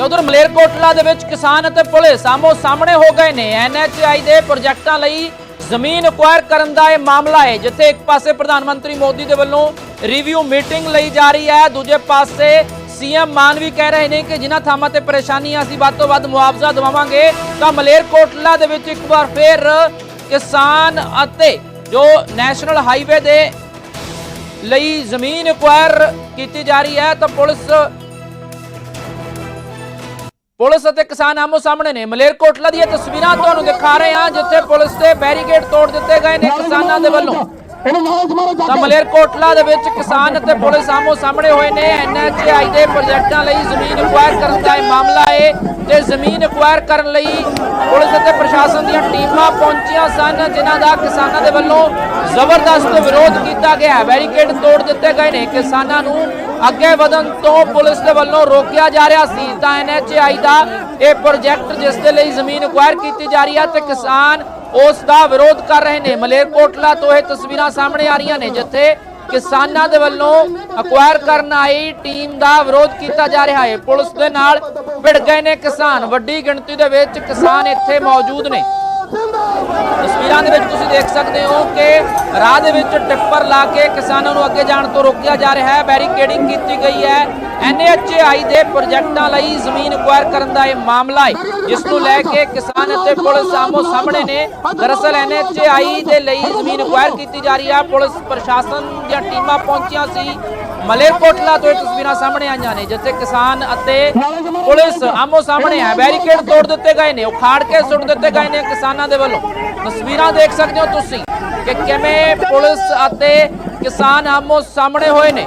ਤੇ ਉਧਰ ਮਲੇਰਕੋਟਲਾ ਦੇ ਵਿੱਚ ਕਿਸਾਨ ਅਤੇ ਪੁਲਿਸ ਆਮੋ ਸਾਹਮਣੇ ਹੋ ਗਏ ਨੇ। ਐਨਐਚਆਈ ਦੇ ਪ੍ਰੋਜੈਕਟਾਂ ਲਈ ਜ਼ਮੀਨ ਅਕਵਾਇਰ ਕਰਨ ਦਾ ਇਹ ਮਾਮਲਾ ਹੈ, ਜਿੱਥੇ ਇੱਕ ਪਾਸੇ ਪ੍ਰਧਾਨ ਮੰਤਰੀ ਮੋਦੀ ਦੇ ਵੱਲੋਂ ਰਿਵਿਊ ਮੀਟਿੰਗ ਲਈ ਜਾ ਰਹੀ ਹੈ, ਦੂਜੇ ਪਾਸੇ ਸੀਐਮ ਮਾਨ ਕਹਿ ਰਹੇ ਨੇ ਕਿ ਜਿਨ੍ਹਾਂ ਥਾਵਾਂ ਤੇ ਪਰੇਸ਼ਾਨੀਆਂ ਅਸੀਂ ਵੱਧ ਤੋਂ ਵੱਧ ਮੁਆਵਜ਼ਾ ਦਿਵਾਵਾਂਗੇ ਤਾਂ ਮਲੇਰਕੋਟਲਾ ਦੇ ਵਿੱਚ ਇੱਕ ਵਾਰ ਫੇਰ ਕਿਸਾਨ ਅਤੇ ਜੋ ਨੈਸ਼ਨਲ ਹਾਈਵੇ ਦੇ ਲਈ ਜ਼ਮੀਨ ਅਕਵਾਇਰ ਕੀਤੀ ਜਾ ਰਹੀ ਹੈ, ਤਾਂ ਪੁਲਿਸ ਪੁਲਿਸ ਅਤੇ ਕਿਸਾਨ ਆਮੋ ਸਾਹਮਣੇ ਨੇ ਮਲੇਰਕੋਟਲਾ ਦੀਆਂ ਤਸਵੀਰਾਂ ਤੁਹਾਨੂੰ ਦਿਖਾ ਰਹੇ ਹਾਂ, ਜਿੱਥੇ ਪੁਲਿਸ ਦੇ ਬੈਰੀਕੇਡ ਤੋੜ ਦਿੱਤੇ ਗਏ ਨੇ ਕਿਸਾਨਾਂ ਦੇ ਵੱਲੋਂ। ਤਾਂ ਮਲੇਰਕੋਟਲਾ ਦੇ ਵਿੱਚ ਕਿਸਾਨ ਅਤੇ ਪੁਲਿਸ ਆਮੋ ਸਾਹਮਣੇ ਹੋਏ ਨੇ। ਐਨਐਚਆਈ ਦੇ ਪ੍ਰੋਜੈਕਟਾਂ ਲਈ ਜ਼ਮੀਨ ਅਕਵਾਇਰ ਕਰਨ ਦਾ ਇਹ ਮਾਮਲਾ ਹੈ ਤੇ ਜ਼ਮੀਨ ਅਕਵਾਇਰ ਕਰਨ ਲਈ ਪੁਲਿਸ ਅਤੇ ਪ੍ਰਸ਼ਾਸਨ ਦੀਆਂ ਟੀਮਾਂ ਪਹੁੰਚੀਆਂ ਸਨ ਜਿਨ੍ਹਾਂ ਦਾ ਕਿਸਾਨਾਂ ਦੇ ਵੱਲੋਂ ਜ਼ਬਰਦਸਤ ਵਿਰੋਧ ਕੀਤਾ ਗਿਆ ਹੈ। ਬੈਰੀਕੇਡ ਤੋੜ ਦਿੱਤੇ ਗਏ ਨੇ। ਕਿਸਾਨਾਂ ਨੂੰ ਅੱਗੇ ਵਧਣ ਤੋਂ ਪੁਲਿਸ ਦੇ ਵੱਲੋਂ ਰੋਕਿਆ ਜਾ ਰਿਹਾ ਸੀ। ਤਾਂ ਐਨਐਚਆਈ ਦਾ ਇਹ ਪ੍ਰੋਜੈਕਟ ਜਿਸ ਦੇ ਲਈ ਜ਼ਮੀਨ ਅਕਵਾਇਰ ਕੀਤੀ ਜਾ ਰਹੀ ਹੈ ਤੇ ਕਿਸਾਨ ਉਸ ਦਾ ਵਿਰੋਧ ਕਰ ਰਹੇ ਨੇ। ਮਲੇਰਕੋਟਲਾ ਤੋਂ ਇਹ ਤਸਵੀਰਾਂ ਸਾਹਮਣੇ ਆ ਰਹੀਆਂ ਨੇ, ਜਿੱਥੇ ਕਿਸਾਨਾਂ ਦੇ ਵੱਲੋਂ ਅਕਵਾਇਰ ਕਰਨ ਆਈ ਟੀਮ ਦਾ ਵਿਰੋਧ ਕੀਤਾ ਜਾ ਰਿਹਾ ਹੈ। ਪੁਲਿਸ ਦੇ ਨਾਲ ਭਿੜ ਗਏ ਨੇ ਕਿਸਾਨ। ਵੱਡੀ ਗਿਣਤੀ ਦੇ ਵਿੱਚ ਕਿਸਾਨ ਇੱਥੇ ਮੌਜੂਦ ਨੇ। ਤਸਵੀਰਾਂ ਦੇ ਵਿੱਚ ਤੁਸੀਂ ਦੇਖ ਸਕਦੇ ਹੋ ਕਿ ਰਾਹ ਦੇ ਵਿੱਚ ਟਿੱਪਰ ਲਾ ਕੇ ਕਿਸਾਨਾਂ ਨੂੰ ਅੱਗੇ ਜਾਣ ਤੋਂ ਰੋਕਿਆ ਜਾ ਰਿਹਾ ਹੈ। ਬੈਰੀਕੇਡਿੰਗ ਕੀਤੀ ਗਈ ਹੈ। ਐਨਐਚਆਈ ਦੇ ਪ੍ਰੋਜੈਕਟਾਂ ਲਈ ਜ਼ਮੀਨ ਅਕਵਾਇਰ ਕਰਨ ਦਾ ਇਹ ਮਾਮਲਾ ਹੈ, ਜਿਸ ਨੂੰ ਲੈ ਕੇ ਕਿਸਾਨ ਅਤੇ ਪੁਲਿਸ ਆਮੋ ਸਾਹਮਣੇ ਨੇ। ਦਰਅਸਲ ਐਨਐਚਆਈ ਦੇ ਲਈ ਜ਼ਮੀਨ ਅਕਵਾਇਰ ਕੀਤੀ ਜਾ ਰਹੀ ਹੈ। ਪੁਲਿਸ, ਪ੍ਰਸ਼ਾਸਨ ਦੀਆਂ ਟੀਮਾਂ ਪਹੁੰਚੀਆਂ ਸੀ। ਮਲੇਰਕੋਟਲਾ ਤੋਂ ਇਹ ਤਸਵੀਰਾਂ ਸਾਹਮਣੇ ਆਈਆਂ ਨੇ, ਜਿੱਥੇ ਕਿਸਾਨ ਅਤੇ ਪੁਲਿਸ ਆਮੋ ਸਾਹਮਣੇ ਹੈ। ਬੈਰੀਕੇਡ ਤੋੜ ਦਿੱਤੇ ਗਏ ਨੇ, ਉਖਾੜ ਕੇ ਸੁੱਟ ਦਿੱਤੇ ਗਏ ਨੇ ਕਿਸਾਨਾਂ ਦੇ ਵੱਲੋਂ। ਤਸਵੀਰਾਂ ਦੇਖ ਸਕਦੇ ਹੋ ਤੁਸੀਂ ਕਿ ਕਿਵੇਂ ਪੁਲਿਸ ਅਤੇ ਕਿਸਾਨ ਆਮੋ ਸਾਹਮਣੇ ਹੋਏ ਨੇ।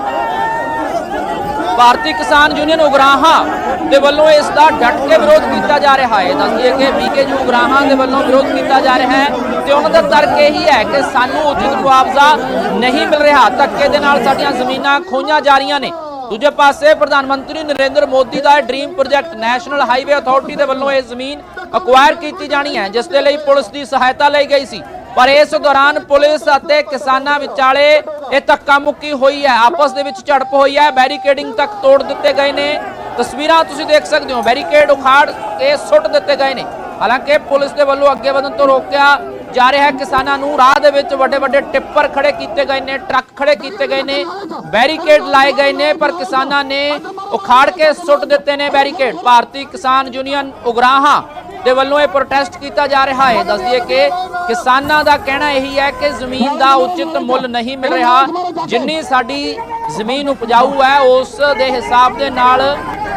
ਭਾਰਤੀ ਕਿਸਾਨ ਯੂਨੀਅਨ ਉਗਰਾਹਾਂ ਦੇ ਵੱਲੋਂ ਇਸ ਦਾ ਡਟ ਕੇ ਵਿਰੋਧ ਕੀਤਾ ਜਾ ਰਿਹਾ ਹੈ। ਦੱਸਦੀਏ ਕਿ ਬੀਕੇਯੂ ਉਗਰਾਹਾਂ ਦੇ ਵੱਲੋਂ ਵਿਰੋਧ ਕੀਤਾ ਜਾ ਰਿਹਾ ਹੈ ਤੇ ਉਹਨਾਂ ਦਾ ਤਰਕ ਇਹੀ ਹੈ ਕਿ ਸਾਨੂੰ ਉਚਿਤ ਮੁਆਵਜ਼ਾ ਨਹੀਂ ਮਿਲ ਰਿਹਾ। ਧੱਕੇ ਦੇ ਨਾਲ ਸਾਡੀਆਂ ਜ਼ਮੀਨਾਂ ਖੋਈਆਂ ਜਾ ਰਹੀਆਂ ਨੇ। ਦੂਜੇ ਪਾਸੇ ਪ੍ਰਧਾਨ ਮੰਤਰੀ ਨਰਿੰਦਰ ਮੋਦੀ ਦਾ dream project national highway authority ਦੇ ਵੱਲੋਂ ਇਹ ਜ਼ਮੀਨ ਅਕਵਾਇਰ ਕੀਤੀ ਜਾਣੀ ਹੈ, ਜਿਸ ਦੇ ਲਈ ਪੁਲਿਸ ਦੀ ਸਹਾਇਤਾ ਲਈ ਗਈ ਸੀ। ਪਰ ਇਸ ਦੌਰਾਨ ਪੁਲਿਸ ਅਤੇ ਕਿਸਾਨਾਂ ਵਿਚਾਲੇ ਇਹ ਧੱਕਾ ਮੁੱਕੀ ਹੋਈ ਹੈ। ਆਪਸ ਦੇ ਵਿੱਚ ਝੜਪ ਹੋਈ ਹੈ। ਬੈਰੀਕੇਡਿੰਗ ਤੱਕ ਤੋੜ ਦਿੱਤੇ ਗਏ ਨੇ। ਤਸਵੀਰਾਂ ਤੁਸੀਂ ਦੇਖ ਸਕਦੇ ਹੋ। ਬੈਰੀਕੇਡ ਉਖਾੜ ਕੇ ਸੁੱਟ ਦਿੱਤੇ ਗਏ ਨੇ। ਹਾਲਾਂਕਿ ਪੁਲਿਸ ਦੇ ਵੱਲੋਂ ਅੱਗੇ ਵਧਣ ਤੋਂ ਰੋਕਿਆ ਜਾ ਰਿਹਾ ਹੈ। ਕਿਸਾਨਾਂ ਨੂੰ ਰਾਹ ਦੇ ਵਿੱਚ ਵੱਡੇ ਵੱਡੇ ਟਿੱਪਰ ਖੜੇ ਕੀਤੇ ਗਏ ਨੇ, ਟਰੱਕ ਖੜੇ ਕੀਤੇ ਗਏ ਨੇ, ਬੈਰੀਕੇਡ ਲਾਏ ਗਏ ਨੇ, ਪਰ ਕਿਸਾਨਾਂ ਨੇ ਉਖਾੜ ਕੇ ਸੁੱਟ ਦਿੱਤੇ ਨੇ ਬੈਰੀਕੇਡ। ਭਾਰਤੀ ਕਿਸਾਨ ਯੂਨੀਅਨ ਉਗਰਾਹਾਂ ਦੇ ਵੱਲੋਂ ਇਹ ਪ੍ਰੋਟੈਸਟ ਕੀਤਾ ਜਾ ਰਿਹਾ ਹੈ। ਦੱਸ ਦਈਏ ਕਿ ਕਿਸਾਨਾਂ ਦਾ ਕਹਿਣਾ ਇਹੀ ਹੈ ਕਿ ਜ਼ਮੀਨ ਦਾ ਉਚਿਤ ਮੁੱਲ ਨਹੀਂ ਮਿਲ ਰਿਹਾ। ਜਿੰਨੀ ਸਾਡੀ ਜ਼ਮੀਨ ਉਪਜਾਊ ਹੈ, ਉਸ ਦੇ ਹਿਸਾਬ ਦੇ ਨਾਲ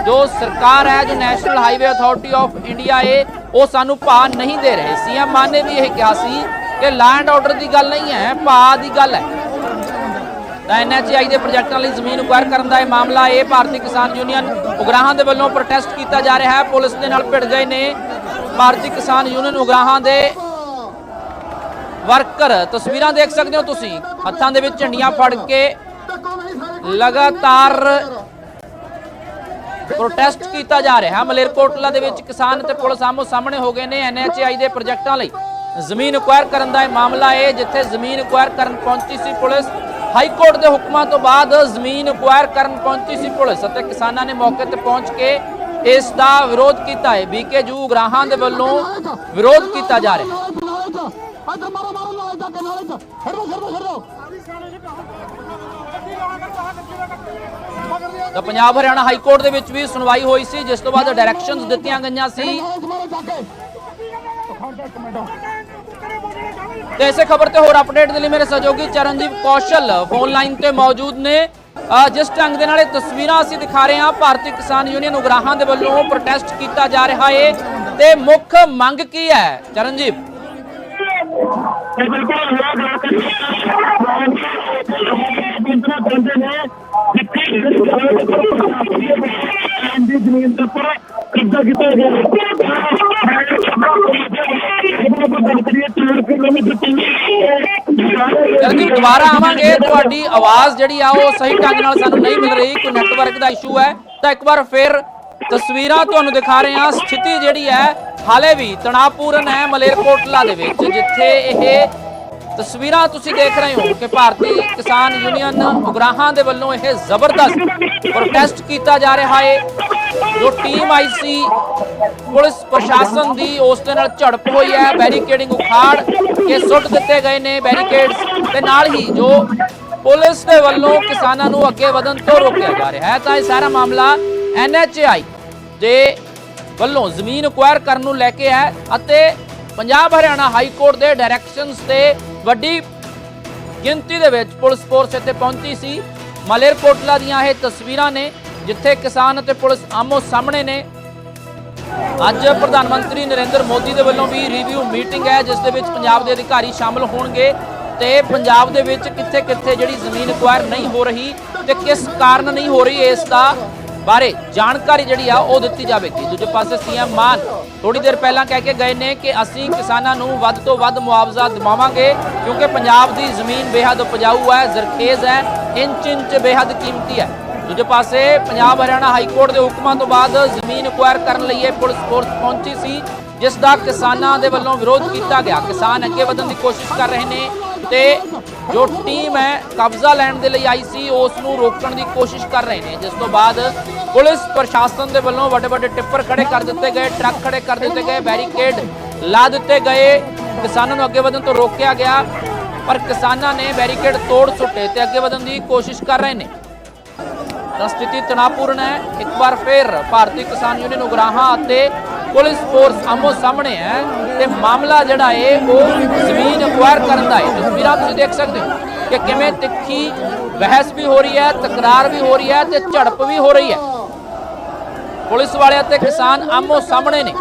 ਜੋ ਸਰਕਾਰ ਹੈ, ਜੋ national highway authority of India ਏ ਉਹ ਸਾਨੂੰ ਭਾਅ ਨਹੀਂ ਦੇ ਰਹੇ। ਸੀਐਮ ਮਾਨ ਨੇ ਵੀ ਇਹ ਕਿਹਾ ਸੀ ਕਿ ਲੈਂਡ ਆਰਡਰ ਦੀ ਗੱਲ ਨਹੀਂ ਹੈ, ਭਾਅ ਦੀ ਗੱਲ ਹੈ। ਤਾਂ ਐਨਐਚਆਈ ਦੇ ਪ੍ਰੋਜੈਕਟਾਂ ਲਈ ਜ਼ਮੀਨ ਅਕਵਾਇਰ ਕਰਨ ਦਾ ਇਹ ਮਾਮਲਾ ਹੈ। ਭਾਰਤੀ ਕਿਸਾਨ ਯੂਨੀਅਨ ਉਗਰਾਹਾਂ ਦੇ ਵੱਲੋਂ ਪ੍ਰੋਟੈਸਟ ਕੀਤਾ ਜਾ ਰਿਹਾ ਹੈ। ਪੁਲਿਸ ਦੇ ਨਾਲ ਭਿੜ ਗਏ ਨੇ। ਭਾਰਤੀ ਕਿਸਾਨ ਯੂਨੀਅਨ ਉਗਰਾਹਾਂ ਦੇ ਵਰਕਰ, ਤਸਵੀਰਾਂ ਦੇਖ ਸਕਦੇ ਹੋ ਤੁਸੀਂ। ਹੱਥਾਂ ਦੇ ਵਿੱਚ ਝੰਡੀਆਂ ਫੜ ਕੇ ਲਗਾਤਾਰ ਪ੍ਰੋਟੈਸਟ ਕੀਤਾ ਜਾ ਰਿਹਾ। ਮਲੇਰਕੋਟਲਾ ਦੇ ਵਿੱਚ ਕਿਸਾਨ ਤੇ ਪੁਲਿਸ ਆਮੋ ਸਾਹਮਣੇ ਹੋ ਗਏ ਨੇ ਐਨਐਚਆਈ ਦੇ ਪ੍ਰੋਜੈਕਟਾਂ ਲਈ। ਜ਼ਮੀਨ ਅਕਵਾਇਰ ਕਰਨ ਦਾ ਇਹ ਮਾਮਲਾ ਹੈ ਜਿੱਥੇ ਜ਼ਮੀਨ ਅਕਵਾਇਰ ਕਰਨ ਪਹੁੰਚੀ ਸੀ ਪੁਲਿਸ। ਹਾਈ ਕੋਰਟ ਦੇ ਹੁਕਮਾਂ ਤੋਂ ਬਾਅਦ ਜ਼ਮੀਨ ਅਕਵਾਇਰ ਕਰਨ ਪਹੁੰਚੀ ਸੀ ਪੁਲਿਸ ਅਤੇ ਕਿਸਾਨਾਂ ਨੇ ਮੌਕੇ ਤੇ ਪਹੁੰਚ ਕੇ ਇਸ ਦਾ ਵਿਰੋਧ ਕੀਤਾ ਹੈ। ਬੀਕੇਯੂ ਗ੍ਰਾਹਾਂ ਦੇ ਵੱਲੋਂ ਵਿਰੋਧ ਕੀਤਾ ਜਾ ਰਿਹਾ ਹੈ। ਤਾਂ ਪੰਜਾਬ ਹਰਿਆਣਾ ਹਾਈ ਕੋਰਟ ਦੇ ਵਿੱਚ ਵੀ ਸੁਣਵਾਈ ਹੋਈ ਸੀ, ਜਿਸ ਤੋਂ ਬਾਅਦ ਡਾਇਰੈਕਸ਼ਨਸ ਦਿੱਤੀਆਂ ਗਈਆਂ ਸੀ। ਤੇ ਇਸੇ ਖਬਰ ਤੇ ਹੋਰ ਅਪਡੇਟ ਦੇ ਲਈ ਮੇਰੇ ਸਹਿਯੋਗੀ ਚਰਨਜੀਤ ਕੌਸ਼ਲ ਫੋਨ ਲਾਈਨ ਤੇ ਮੌਜੂਦ ਨੇ। ਜਿਸ ਢੰਗ ਦੇ ਨਾਲ ਇਹ ਤਸਵੀਰਾਂ ਅਸੀਂ ਦਿਖਾ ਰਹੇ ਹਾਂ, ਭਾਰਤੀ ਕਿਸਾਨ ਯੂਨੀਅਨ ਉਗਰਾਹਾਂ ਦੇ ਵੱਲੋਂ ਪ੍ਰੋਟੈਸਟ ਕੀਤਾ ਜਾ ਰਿਹਾ ਹੈ ਤੇ ਮੁੱਖ ਮੰਗ ਕੀ ਹੈ? ਚਰਨਜੀਤ। ਬਿਲਕੁਲ ਜ਼ਮੀਨ ਦੇ ਉੱਪਰ ਕਬਜ਼ਾ ਕੀਤਾ ਗਿਆ। ਜਦੋਂ ਗੱਲ ਕਰੀਏ 4 ਕਿਲੋਮੀਟਰ ਚਰਨਜੀਤ ਦੁਬਾਰਾ ਆਵਾਂਗੇ। ਤੁਹਾਡੀ ਆਵਾਜ਼ ਜਿਹੜੀ ਆ, ਉਹ ਸਹੀ ਢੰਗ ਨਾਲ ਸਾਨੂੰ ਨਹੀਂ ਮਿਲ ਰਹੀ। ਕੋਈ ਨੈਟਵਰਕ ਦਾ ਇਸ਼ੂ ਹੈ। ਤਾਂ ਇੱਕ ਵਾਰ ਫਿਰ ਤਸਵੀਰਾਂ ਤੁਹਾਨੂੰ ਦਿਖਾ ਰਹੇ ਹਾਂ। ਸਥਿਤੀ ਜਿਹੜੀ ਹੈ, ਹਾਲੇ ਵੀ ਤਣਾਅਪੂਰਨ ਹੈ ਮਲੇਰਕੋਟਲਾ ਦੇ ਵਿੱਚ, ਜਿੱਥੇ ਇਹ ਤਸਵੀਰਾਂ ਤੁਸੀਂ ਦੇਖ ਰਹੇ ਹੋ ਕਿ ਭਾਰਤੀ ਕਿਸਾਨ ਯੂਨੀਅਨ ਉਗਰਾਹਾਂ ਦੇ ਵੱਲੋਂ ਇਹ ਜ਼ਬਰਦਸਤ ਪ੍ਰੋਟੈਸਟ ਕੀਤਾ ਜਾ ਰਿਹਾ ਹੈ। ਜੋ ਟੀਮ ਆਈ ਸੀ, ਪੁਲਿਸ ਪ੍ਰਸ਼ਾਸਨ ਦੀ ਉਸ ਦੇ ਨਾਲ ਝੜਪ ਹੋਈ ਹੈ। ਬੈਰੀਕੇਡਿੰਗ ਉਖਾੜ ਕੇ ਸੁੱਟ ਦਿੱਤੇ ਗਏ ਨੇ ਬੈਰੀਕੇਡਸ ਤੇ ਨਾਲ ਹੀ ਜੋ ਪੁਲਿਸ ਦੇ ਵੱਲੋਂ ਕਿਸਾਨਾਂ ਨੂੰ ਅੱਗੇ ਵਧਣ ਤੋਂ ਰੋਕਿਆ ਜਾ ਰਿਹਾ ਹੈ। ਤਾਂ ਇਹ ਸਾਰਾ ਮਾਮਲਾ ਐਨਐਚਆਈ ਦੇ ਵੱਲੋਂ ਜ਼ਮੀਨ ਅਕਵਾਇਰ ਕਰਨ ਨੂੰ ਲੈ ਕੇ ਹੈ ਅਤੇ ਪੰਜਾਬ ਹਰਿਆਣਾ ਹਾਈ ਕੋਰਟ ਦੇ ਡਾਇਰੈਕਸ਼ਨਸ ਤੇ ਵੱਡੀ ਗਿਣਤੀ ਦੇ ਵਿੱਚ ਪੁਲਿਸ ਫੋਰਸ ਇੱਥੇ ਪਹੁੰਚੀ ਸੀ। ਮਲੇਰਕੋਟਲਾ ਦੀਆਂ ਇਹ ਤਸਵੀਰਾਂ ਨੇ, ਜਿੱਥੇ ਕਿਸਾਨ ਅਤੇ ਪੁਲਿਸ ਆਮੋ ਸਾਹਮਣੇ ਨੇ। ਅੱਜ ਪ੍ਰਧਾਨ ਮੰਤਰੀ ਨਰਿੰਦਰ ਮੋਦੀ ਦੇ ਵੱਲੋਂ ਵੀ ਰਿਵਿਊ ਮੀਟਿੰਗ ਹੈ, ਜਿਸ ਦੇ ਵਿੱਚ ਪੰਜਾਬ ਦੇ ਅਧਿਕਾਰੀ ਸ਼ਾਮਲ ਹੋਣਗੇ ਤੇ ਪੰਜਾਬ ਦੇ ਵਿੱਚ ਕਿੱਥੇ-ਕਿੱਥੇ ਜਿਹੜੀ ਜ਼ਮੀਨ ਅਕਵਾਇਰ ਨਹੀਂ ਹੋ ਰਹੀ ਤੇ ਕਿਸ ਕਾਰਨ ਨਹੀਂ ਹੋ ਰਹੀ, ਇਸ ਦਾ ਬਾਰੇ ਜਾਣਕਾਰੀ ਜਿਹੜੀ ਆ ਉਹ ਦਿੱਤੀ ਜਾਵੇਗੀ। ਦੂਜੇ ਪਾਸੇ ਸੀਐਮ ਮਾਨ ਥੋੜੀ ਦੇਰ ਪਹਿਲਾਂ ਕਹਿ ਕੇ ਗਏ ਨੇ ਕਿ ਅਸੀਂ ਕਿਸਾਨਾਂ ਨੂੰ ਵੱਧ ਤੋਂ ਵੱਧ ਮੁਆਵਜ਼ਾ ਦਿਵਾਵਾਂਗੇ, ਕਿਉਂਕਿ ਪੰਜਾਬ ਦੀ ਜ਼ਮੀਨ ਬੇਹੱਦ ਉਪਜਾਊ ਹੈ, ਜ਼ਰਖੇਜ਼ ਹੈ, ਇੰਚ ਇੰਚ ਬੇਹੱਦ ਕੀਮਤੀ ਹੈ। ਦੂਜੇ ਪਾਸੇ ਪੰਜਾਬ ਹਰਿਆਣਾ ਹਾਈ ਕੋਰਟ ਦੇ ਹੁਕਮਾਂ ਤੋਂ ਬਾਅਦ ਜ਼ਮੀਨ ਅਕਵਾਇਰ ਕਰਨ ਲਈ ਇਹ ਪੁਲਿਸ ਫੋਰਸ ਪਹੁੰਚੀ ਸੀ, ਜਿਸ ਦਾ ਕਿਸਾਨਾਂ ਦੇ ਵੱਲੋਂ ਵਿਰੋਧ ਕੀਤਾ ਗਿਆ। ਕਿਸਾਨ ਅੱਗੇ ਵਧਣ ਦੀ ਕੋਸ਼ਿਸ਼ ਕਰ ਰਹੇ ਨੇ। ਤੇ ਜੋ ਟੀਮ ਹੈ, ਕਬਜ਼ਾ ਲੈਣ ਦੇ ਲਈ ਆਈ ਸੀ ਉਸ ਨੂੰ ਰੋਕਣ ਦੀ ਕੋਸ਼ਿਸ਼ ਕਰ ਰਹੇ ਨੇ। ਜਿਸ ਤੋਂ ਬਾਅਦ ਪੁਲਿਸ ਪ੍ਰਸ਼ਾਸਨ ਦੇ ਵੱਲੋਂ ਵੱਡੇ ਵੱਡੇ ਟਿੱਪਰ ਖੜੇ ਕਰ ਦਿੱਤੇ ਗਏ, ਟਰੱਕ ਖੜੇ ਕਰ ਦਿੱਤੇ ਗਏ, ਬੈਰੀਕੇਡ ਲਾ ਦਿੱਤੇ ਗਏ। ਕਿਸਾਨਾਂ ਨੂੰ ਅੱਗੇ ਵਧਣ ਤੋਂ ਰੋਕਿਆ ਗਿਆ, ਪਰ ਕਿਸਾਨਾਂ ਨੇ ਬੈਰੀਕੇਡ ਤੋੜ ਸੁੱਟੇ ਤੇ ਅੱਗੇ ਵਧਣ ਦੀ ਕੋਸ਼ਿਸ਼ ਕਰ ਰਹੇ ਨੇ। ਤਾਂ ਸਥਿਤੀ ਤਣਾਅਪੂਰਨ ਹੈ। ਇੱਕ ਵਾਰ ਫਿਰ ਭਾਰਤੀ ਕਿਸਾਨ ਯੂਨੀਅਨ ਉਗਰਾਹਾਂ ਅਤੇ ਪੁਲਿਸ ਫੋਰਸ ਆਮੋ ਸਾਹਮਣੇ ਹੈ ਤੇ ਮਾਮਲਾ ਜਿਹੜਾ ਹੈ ਉਹ ਜ਼ਮੀਨ ਅਕਵਾਇਰ ਕਰਨ ਦਾ ਹੈ ਤਸਵੀਰਾਂ ਤੁਸੀਂ ਦੇਖ ਸਕਦੇ ਹੋ ਕਿ ਕਿਵੇਂ ਤਿੱਖੀ ਬਹਿਸ ਵੀ ਹੋ ਰਹੀ ਹੈ, ਤਕਰਾਰ ਵੀ ਹੋ ਰਹੀ ਹੈ ਤੇ ਝੜਪ ਵੀ ਹੋ ਰਹੀ ਹੈ। ਪੁਲਿਸ ਵਾਲੇ ਅਤੇ ਕਿਸਾਨ ਆਮੋ ਸਾਹਮਣੇ ਨੇ।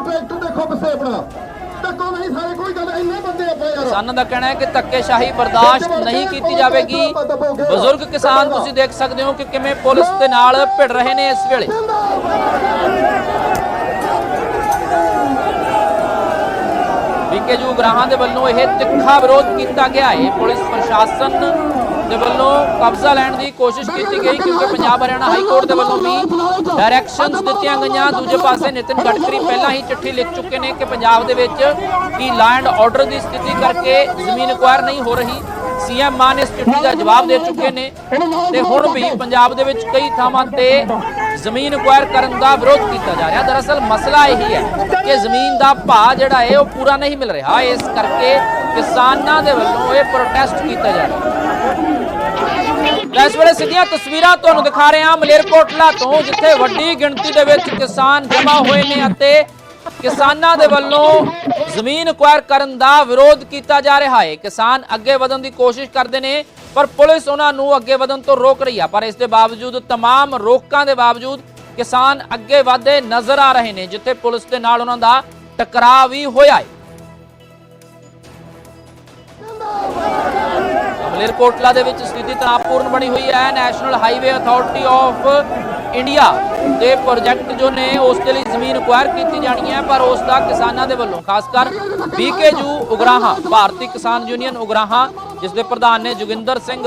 ਕਿਸਾਨਾਂ ਦਾ ਕਹਿਣਾ ਹੈ ਕਿ ਧੱਕੇਸ਼ਾਹੀ ਬਰਦਾਸ਼ਤ ਨਹੀਂ ਕੀਤੀ ਜਾਵੇਗੀ। ਬਜ਼ੁਰਗ ਕਿਸਾਨ, ਤੁਸੀਂ ਦੇਖ ਸਕਦੇ ਹੋ ਕਿ ਕਿਵੇਂ ਪੁਲਿਸ ਦੇ ਨਾਲ ਭਿੜ ਰਹੇ ਨੇ ਇਸ ਵੇਲੇ। ਵਿਕੇਜੂ ਗ੍ਰਾਹਾਂ ਦੇ ਵੱਲੋਂ ਇਹ ਤਿੱਖਾ ਵਿਰੋਧ ਕੀਤਾ ਗਿਆ। ਹੈ ਪੁਲਿਸ ਪ੍ਰਸ਼ਾਸਨ ਦੇ ਵੱਲੋਂ ਕਬਜ਼ਾ ਲੈਣ ਦੀ ਕੋਸ਼ਿਸ਼ ਕੀਤੀ ਗਈ ਕਿਉਂਕਿ ਪੰਜਾਬ ਹਰਿਆਣਾ ਹਾਈ ਕੋਰਟ ਦੇ ਵੱਲੋਂ ਵੀ ਡਾਇਰੈਕਸ਼ਨਸ ਦਿੱਤੀਆਂ ਗਈਆਂ। ਦੂਜੇ ਪਾਸੇ ਨਿਤਿਨ ਗਡਕਰੀ ਪਹਿਲਾਂ ਹੀ ਚਿੱਠੀ ਲਿਖ ਚੁੱਕੇ ਨੇ ਕਿ ਪੰਜਾਬ ਦੇ ਵਿੱਚ ਕੀ ਲਾ ਐਂਡ ਆਰਡਰ ਦੀ ਸਥਿਤੀ ਕਰਕੇ ਜ਼ਮੀਨ ਅਕਵਾਇਰ ਨਹੀਂ ਹੋ ਰਹੀ। ਸੀਐਮ ਮਾਨ ਇਸ ਚਿੱਠੀ ਦਾ ਜਵਾਬ ਦੇ ਚੁੱਕੇ ਨੇ ਤੇ ਹੁਣ ਵੀ ਪੰਜਾਬ ਦੇ ਵਿੱਚ ਕਈ ਥਾਵਾਂ ਤੇ ਜ਼ਮੀਨ ਅਕਵਾਇਰ ਕਰਨ ਦਾ ਵਿਰੋਧ ਕੀਤਾ ਜਾ ਰਿਹਾ। ਦਰਅਸਲ ਮਸਲਾ ਇਹੀ ਹੈ ਕਿ ਜ਼ਮੀਨ ਦਾ ਭਾਅ ਜਿਹੜਾ ਹੈ ਉਹ ਪੂਰਾ ਨਹੀਂ ਮਿਲ ਰਿਹਾ। ਇਸ ਕਰਕੇ ਕਿਸਾਨਾਂ ਦੇ ਵੱਲੋਂ ਇਹ ਪ੍ਰੋਟੈਸਟ ਕੀਤਾ ਜਾ ਰਿਹਾ। ਇਸ ਵੇਲੇ ਸਿੱਧੀਆਂ ਤਸਵੀਰਾਂ ਤੁਹਾਨੂੰ ਦਿਖਾ ਰਹੇ ਹਾਂ ਮਲੇਰਕੋਟਲਾ ਤੋਂ, ਜਿੱਥੇ ਵੱਡੀ ਗਿਣਤੀ ਦੇ ਵਿੱਚ ਕਿਸਾਨ ਜਮ੍ਹਾਂ ਹੋਏ ਨੇ ਅਤੇ ਕਿਸਾਨਾਂ ਦੇ ਵੱਲੋਂ ਜ਼ਮੀਨ ਅਕਵਾਇਰ ਕਰਨ ਦਾ ਵਿਰੋਧ ਕੀਤਾ ਜਾ ਰਿਹਾ ਹੈ ਕਿਸਾਨ ਅੱਗੇ ਵਧਣ ਦੀ ਕੋਸ਼ਿਸ਼ ਕਰਦੇ ਨੇ ਪਰ ਪੁਲਿਸ ਉਹਨਾਂ ਨੂੰ ਅੱਗੇ ਵਧਣ ਤੋਂ ਰੋਕ ਰਹੀ ਹੈ ਪਰ ਇਸ ਦੇ ਬਾਵਜੂਦ तमाम ਰੋਕਾਂ ਦੇ ਬਾਵਜੂਦ ਕਿਸਾਨ ਅੱਗੇ ਵਧਦੇ ਨਜ਼ਰ ਆ ਰਹੇ ਨੇ ਜਿੱਥੇ ਪੁਲਿਸ ਦੇ ਨਾਲ ਉਹਨਾਂ ਦਾ ਟਕਰਾਅ ਵੀ ਹੋਇਆ ਹੈ ਮਲੇਰਕੋਟਲਾ ਦੇ ਵਿੱਚ ਸਥਿਤੀ ਤਣਾਅਪੂਰਨ ਬਣੀ ਹੋਈ ਹੈ। National highway authority of India ਦੇ ਪ੍ਰੋਜੈਕਟ ਜੋ ਨੇ, ਉਸ ਦੇ ਲਈ ਜ਼ਮੀਨ ਅਕਵਾਇਰ ਕੀਤੀ ਜਾਣੀ ਹੈ, ਪਰ ਉਸ ਦਾ ਕਿਸਾਨਾਂ ਦੇ ਵੱਲੋਂ, ਖਾਸ ਕਰ ਬੀਕੇਯੂ ਉਗਰਾਹਾਂ, ਭਾਰਤੀ ਕਿਸਾਨ ਯੂਨੀਅਨ ਉਗਰਾਹਾਂ, ਜਿਸ ਦੇ ਪ੍ਰਧਾਨ ਨੇ ਜੋਗਿੰਦਰ ਸਿੰਘ,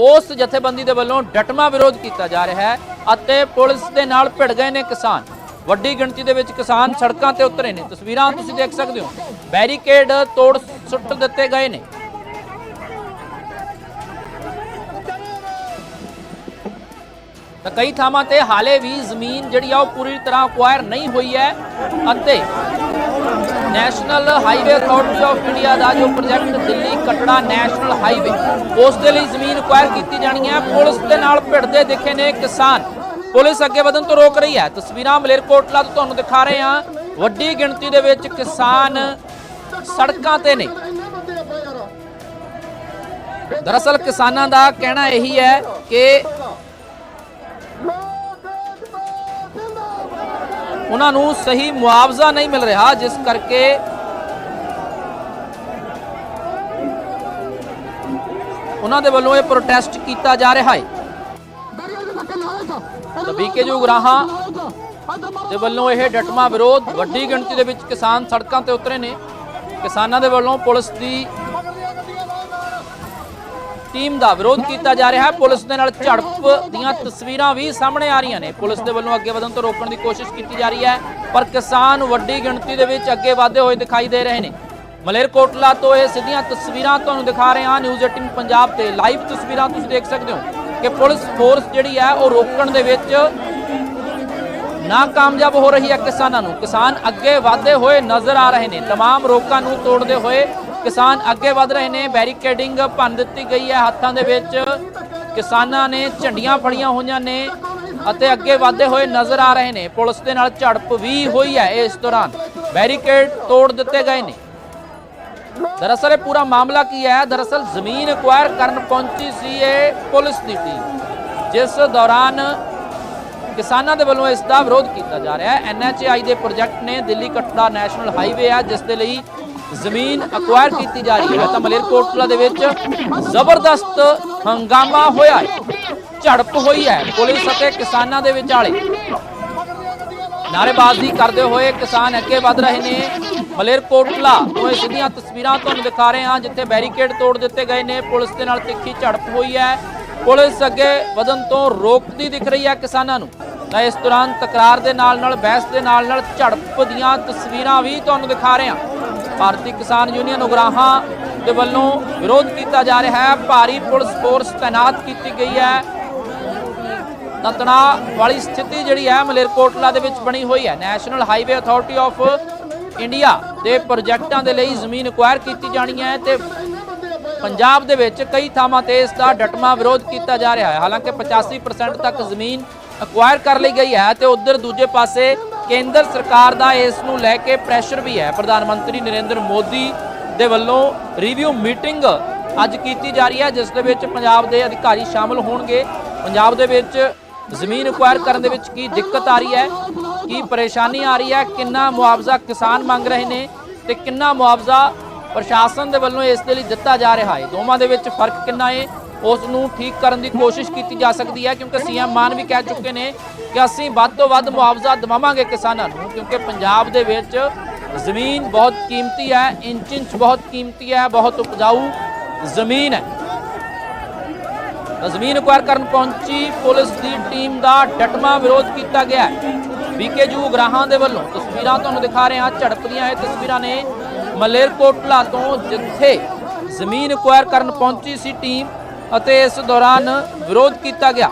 ਉਸ ਜਥੇਬੰਦੀ ਦੇ ਵੱਲੋਂ ਡਟਮਾ ਵਿਰੋਧ ਕੀਤਾ ਜਾ ਰਿਹਾ ਹੈ ਅਤੇ ਪੁਲਿਸ ਦੇ ਨਾਲ ਭਿੜ ਗਏ ਨੇ ਕਿਸਾਨ। ਵੱਡੀ ਗਿਣਤੀ ਦੇ ਵਿੱਚ ਕਿਸਾਨ ਸੜਕਾਂ ਤੇ ਉਤਰੇ ਨੇ। ਤਸਵੀਰਾਂ ਤੁਸੀਂ ਦੇਖ ਸਕਦੇ ਹੋ। ਬੈਰੀਕੇਡ ਤੋੜ ਸੁੱਟ ਦਿੱਤੇ ਗਏ ਨੇ। ਤਾਂ ਕਈ ਥਾਵਾਂ ਤੇ ਹਾਲੇ ਵੀ ਜ਼ਮੀਨ ਜਿਹੜੀ ਆ ਉਹ ਪੂਰੀ ਤਰ੍ਹਾਂ ਅਕਵਾਇਰ ਨਹੀਂ ਹੋਈ ਹੈ। ਅਤੇ national highway authority of India ਦਾ ਜੋ project Delhi Katra national highway ਉਸ ਦੇ ਲਈ ਜ਼ਮੀਨ ਅਕਵਾਇਰ ਕੀਤੀ ਜਾਣੀ ਹੈ। ਪੁਲਿਸ ਦੇ ਨਾਲ ਭਿੜਦੇ ਦਿਖੇ ਨੇ ਕਿਸਾਨ। ਪੁਲਿਸ ਅੱਗੇ ਵਧਣ ਤੋਂ ਰੋਕ ਰਹੀ ਹੈ। ਤਸਵੀਰਾਂ ਮਲੇਰਕੋਟਲਾ ਤੋਂ ਤੁਹਾਨੂੰ ਦਿਖਾ ਰਹੇ ਹਾਂ। ਵੱਡੀ ਗਿਣਤੀ ਦੇ ਵਿੱਚ ਕਿਸਾਨ ਸੜਕਾਂ ਤੇ ਨੇ। ਦਰਅਸਲ ਕਿਸਾਨਾਂ ਦਾ ਕਹਿਣਾ ਇਹੀ ਹੈ ਕਿ ਉਹਨਾਂ ਨੂੰ ਸਹੀ ਮੁਆਵਜ਼ਾ ਨਹੀਂ ਮਿਲ ਰਿਹਾ, ਜਿਸ ਕਰਕੇ ਉਹਨਾਂ ਦੇ ਵੱਲੋਂ ਇਹ ਪ੍ਰੋਟੈਸਟ ਕੀਤਾ ਜਾ ਰਿਹਾ ਹੈ। ਬੈਰੀਅਰ ਦੇ ਧੱਕੇ ਗਰਾਹਾਂ ਦੇ ਵੱਲੋਂ ਇਹ ਡਟਮਾ ਵਿਰੋਧ ਵੱਡੀ ਗਿਣਤੀ ਦੇ ਵਿੱਚ ਕਿਸਾਨ ਸੜਕਾਂ ਤੇ ਉਤਰੇ ਨੇ। ਕਿਸਾਨਾਂ ਦੇ ਵੱਲੋਂ ਪੁਲਿਸ ਦੀ ਟੀਮ ਦਾ ਵਿਰੋਧ ਕੀਤਾ ਜਾ ਰਿਹਾ ਹੈ ਪੁਲਿਸ ਦੇ ਨਾਲ ਝੜਪ ਦੀਆਂ ਤਸਵੀਰਾਂ ਵੀ ਸਾਹਮਣੇ ਆ ਰਹੀਆਂ ਨੇ ਪੁਲਿਸ ਦੇ ਵੱਲੋਂ ਅੱਗੇ ਵਧਣ ਤੋਂ ਰੋਕਣ ਦੀ ਕੋਸ਼ਿਸ਼ ਕੀਤੀ ਜਾ ਰਹੀ ਹੈ ਪਰ ਕਿਸਾਨ ਵੱਡੀ ਗਿਣਤੀ ਦੇ ਵਿੱਚ ਅੱਗੇ ਵਧਦੇ ਹੋਏ ਦਿਖਾਈ ਦੇ ਰਹੇ ਨੇ ਮਲੇਰਕੋਟਲਾ ਤੋਂ ਇਹ ਸਿੱਧੀਆਂ ਤਸਵੀਰਾਂ ਤੁਹਾਨੂੰ ਦਿਖਾ ਰਹੇ ਹਾਂ ਨਿਊਜ਼ 18 ਪੰਜਾਬ ਤੇ ਲਾਈਵ ਤਸਵੀਰਾਂ ਤੁਸੀਂ ਦੇਖ ਸਕਦੇ ਹੋ ਕਿ ਪੁਲਿਸ ਫੋਰਸ ਜਿਹੜੀ ਹੈ ਉਹ ਰੋਕਣ ਦੇ ਵਿੱਚ ਨਾ ਕਾਮਯਾਬ ਹੋ ਰਹੀ ਹੈ ਕਿਸਾਨਾਂ ਨੂੰ ਕਿਸਾਨ ਅੱਗੇ ਵਧਦੇ ਹੋਏ ਨਜ਼ਰ ਆ ਰਹੇ ਨੇ तमाम ਰੋਕਾਂ ਨੂੰ ਤੋੜਦੇ ਹੋਏ ਕਿਸਾਨ ਅੱਗੇ ਵਧ ਰਹੇ ਨੇ, ਬੈਰੀਕੇਡਿੰਗ ਭੰਨ ਦਿੱਤੀ ਗਈ ਹੈ ਹੱਥਾਂ ਦੇ ਵਿੱਚ। ਕਿਸਾਨਾਂ ਨੇ ਝੰਡੀਆਂ ਫੜੀਆਂ ਹੋਈਆਂ ਨੇ ਅਤੇ ਅੱਗੇ ਵਧਦੇ ਹੋਏ ਨਜ਼ਰ ਆ ਰਹੇ ਨੇ। ਪੁਲਿਸ ਦੇ ਨਾਲ ਝੜਪ ਵੀ ਹੋਈ ਹੈ ਇਸ ਦੌਰਾਨ। ਬੈਰੀਕੇਡ ਤੋੜ ਦਿੱਤੇ ਗਏ ਨੇ। ਦਰਅਸਲ ਇਹ ਪੂਰਾ ਮਾਮਲਾ ਕੀ ਹੈ? ਦਰਅਸਲ ਜ਼ਮੀਨ ਅਕਵਾਇਰ ਕਰਨ ਪਹੁੰਚੀ ਸੀ ਇਹ ਪੁਲਿਸ ਦੀ ਟੀਮ, ਜਿਸ ਦੌਰਾਨ ਕਿਸਾਨਾਂ ਦੇ ਵੱਲੋਂ ਇਸ ਦਾ ਵਿਰੋਧ ਕੀਤਾ ਜਾ ਰਿਹਾ ਹੈ। ਐਨਐਚਆਈ ਦੇ ਪ੍ਰੋਜੈਕਟ ਨੇ ਦਿੱਲੀ ਕਟੜਾ ਨੈਸ਼ਨਲ ਹਾਈਵੇ ਹੈ, ਜਿਸ ਦੇ ਲਈ ਜ਼ਮੀਨ ਅਕਵਾਇਰ ਕੀਤੀ ਜਾ ਰਹੀ ਹੈ। ਤਾਂ ਮਲੇਰਕੋਟਲਾ ਦੇ ਵਿੱਚ ਜ਼ਬਰਦਸਤ ਹੰਗਾਮਾ ਹੋਇਆ ਹੈ। ਝੜਪ ਹੋਈ ਹੈ ਪੁਲਿਸ ਅਤੇ ਕਿਸਾਨਾਂ ਦੇ ਵਿਚਾਲੇ। ਨਾਰੇਬਾਜ਼ੀ ਕਰਦੇ ਹੋਏ ਕਿਸਾਨ ਅੱਗੇ ਵਧ ਰਹੇ ਨੇ। ਮਲੇਰਕੋਟਲਾ ਤੋਂ ਇਹ ਸਿੱਧੀਆਂ ਤਸਵੀਰਾਂ ਤੁਹਾਨੂੰ ਦਿਖਾ ਰਹੇ ਹਾਂ, ਜਿੱਥੇ ਬੈਰੀਕੇਡ ਤੋੜ ਦਿੱਤੇ ਗਏ ਨੇ। ਪੁਲਿਸ ਦੇ ਨਾਲ ਤਿੱਖੀ ਝੜਪ ਹੋਈ ਹੈ। ਪੁਲਿਸ ਅੱਗੇ ਵਧਣ ਤੋਂ ਰੋਕਦੀ ਦਿਖ ਰਹੀ ਹੈ ਕਿਸਾਨਾਂ ਨੂੰ। ਤਾਂ ਇਸ ਦੌਰਾਨ ਤਕਰਾਰ ਦੇ ਨਾਲ ਨਾਲ ਬਹਿਸ ਦੇ ਨਾਲ ਨਾਲ ਝੜਪ ਦੀਆਂ ਤਸਵੀਰਾਂ ਵੀ ਤੁਹਾਨੂੰ ਦਿਖਾ ਰਹੇ ਹਾਂ। ਭਾਰਤੀ ਕਿਸਾਨ ਯੂਨੀਅਨ ਉਗਰਾਹਾਂ ਦੇ ਵੱਲੋਂ ਵਿਰੋਧ ਕੀਤਾ ਜਾ ਰਿਹਾ ਹੈ। ਭਾਰੀ ਪੁਲਿਸ ਫੋਰਸ ਤਾਇਨਾਤ ਕੀਤੀ ਗਈ ਹੈ। ਤਾਂ ਤਣਾਅ ਵਾਲੀ ਸਥਿਤੀ ਜਿਹੜੀ ਹੈ, ਮਲੇਰਕੋਟਲਾ ਦੇ ਵਿੱਚ ਬਣੀ ਹੋਈ ਹੈ। National highway authority of India ਦੇ ਪ੍ਰੋਜੈਕਟਾਂ ਦੇ ਲਈ ਜ਼ਮੀਨ ਅਕਵਾਇਰ ਕੀਤੀ ਜਾਣੀ ਹੈ ਤੇ ਪੰਜਾਬ ਦੇ ਵਿੱਚ ਕਈ ਥਾਵਾਂ ਤੇ ਇਸ ਦਾ ਡਟਮਾ ਵਿਰੋਧ ਕੀਤਾ ਜਾ ਰਿਹਾ ਹੈ। ਹਾਲਾਂਕਿ 85% ਤੱਕ ਜ਼ਮੀਨ ਅਕਵਾਇਰ ਕਰ ਲਈ ਗਈ ਹੈ ਤੇ ਉਧਰ ਦੂਜੇ ਪਾਸੇ ਕੇਂਦਰ ਸਰਕਾਰ ਦਾ ਇਸ ਨੂੰ ਲੈ ਕੇ ਪ੍ਰੈਸ਼ਰ ਵੀ ਹੈ। ਪ੍ਰਧਾਨ ਮੰਤਰੀ ਨਰਿੰਦਰ ਮੋਦੀ ਦੇ ਵੱਲੋਂ ਰਿਵਿਊ ਮੀਟਿੰਗ ਅੱਜ ਕੀਤੀ ਜਾ ਰਹੀ ਹੈ, ਜਿਸ ਦੇ ਵਿੱਚ ਪੰਜਾਬ ਦੇ ਅਧਿਕਾਰੀ ਸ਼ਾਮਲ ਹੋਣਗੇ। ਪੰਜਾਬ ਦੇ ਵਿੱਚ ਜ਼ਮੀਨ ਅਕਵਾਇਰ ਕਰਨ ਦੇ ਵਿੱਚ ਕੀ ਦਿੱਕਤ ਆ ਰਹੀ ਹੈ, ਕੀ ਪਰੇਸ਼ਾਨੀ ਆ ਰਹੀ ਹੈ, ਕਿੰਨਾ ਮੁਆਵਜ਼ਾ ਕਿਸਾਨ ਮੰਗ ਰਹੇ ਨੇ ਤੇ ਕਿੰਨਾ ਮੁਆਵਜ਼ਾ ਪ੍ਰਸ਼ਾਸਨ ਦੇ ਵੱਲੋਂ ਇਸ ਦੇ ਲਈ ਦਿੱਤਾ ਜਾ ਰਿਹਾ ਹੈ। ਦੋਵਾਂ ਦੇ ਵਿੱਚ ਫ਼ਰਕ ਕਿੰਨਾ ਹੈ ਉਸ ਨੂੰ ਠੀਕ ਕਰਨ ਦੀ ਕੋਸ਼ਿਸ਼ ਕੀਤੀ ਜਾ ਸਕਦੀ ਹੈ, ਕਿਉਂਕਿ ਸੀਐਮ ਮਾਨ ਵੀ ਕਹਿ ਚੁੱਕੇ ਨੇ ਕਿ ਅਸੀਂ ਵੱਧ ਤੋਂ ਵੱਧ ਮੁਆਵਜ਼ਾ ਦਿਵਾਵਾਂਗੇ ਕਿਸਾਨਾਂ ਨੂੰ, ਕਿਉਂਕਿ ਪੰਜਾਬ ਦੇ ਵਿੱਚ ਜ਼ਮੀਨ ਬਹੁਤ ਕੀਮਤੀ ਹੈ, ਇੰਚ ਇੰਚ ਬਹੁਤ ਕੀਮਤੀ ਹੈ, ਬਹੁਤ ਉਪਜਾਊ ਜ਼ਮੀਨ ਹੈ। ਜ਼ਮੀਨ ਅਕਵਾਇਰ ਕਰਨ ਪਹੁੰਚੀ ਪੁਲਿਸ ਦੀ ਟੀਮ ਦਾ ਡਟਮਾ ਵਿਰੋਧ ਕੀਤਾ ਗਿਆ ਹੈ। ਬੀਕੇਯੂ ਗ੍ਰਾਹਾਂ ਦੇ ਵੱਲੋਂ ਤਸਵੀਰਾਂ ਤੁਹਾਨੂੰ ਦਿਖਾ ਰਹੇ ਹਾਂ ਝੜਪ ਦੀਆਂ ਇਹ ਤਸਵੀਰਾਂ ਨੇ ਮਲੇਰਕੋਟਲਾ ਤੋਂ ਜਿੱਥੇ ਜ਼ਮੀਨ ਅਕਵਾਇਰ ਕਰਨ ਪਹੁੰਚੀ ਸੀ ਟੀਮ ਅਤੇ ਇਸ ਦੌਰਾਨ ਵਿਰੋਧ ਕੀਤਾ ਗਿਆ।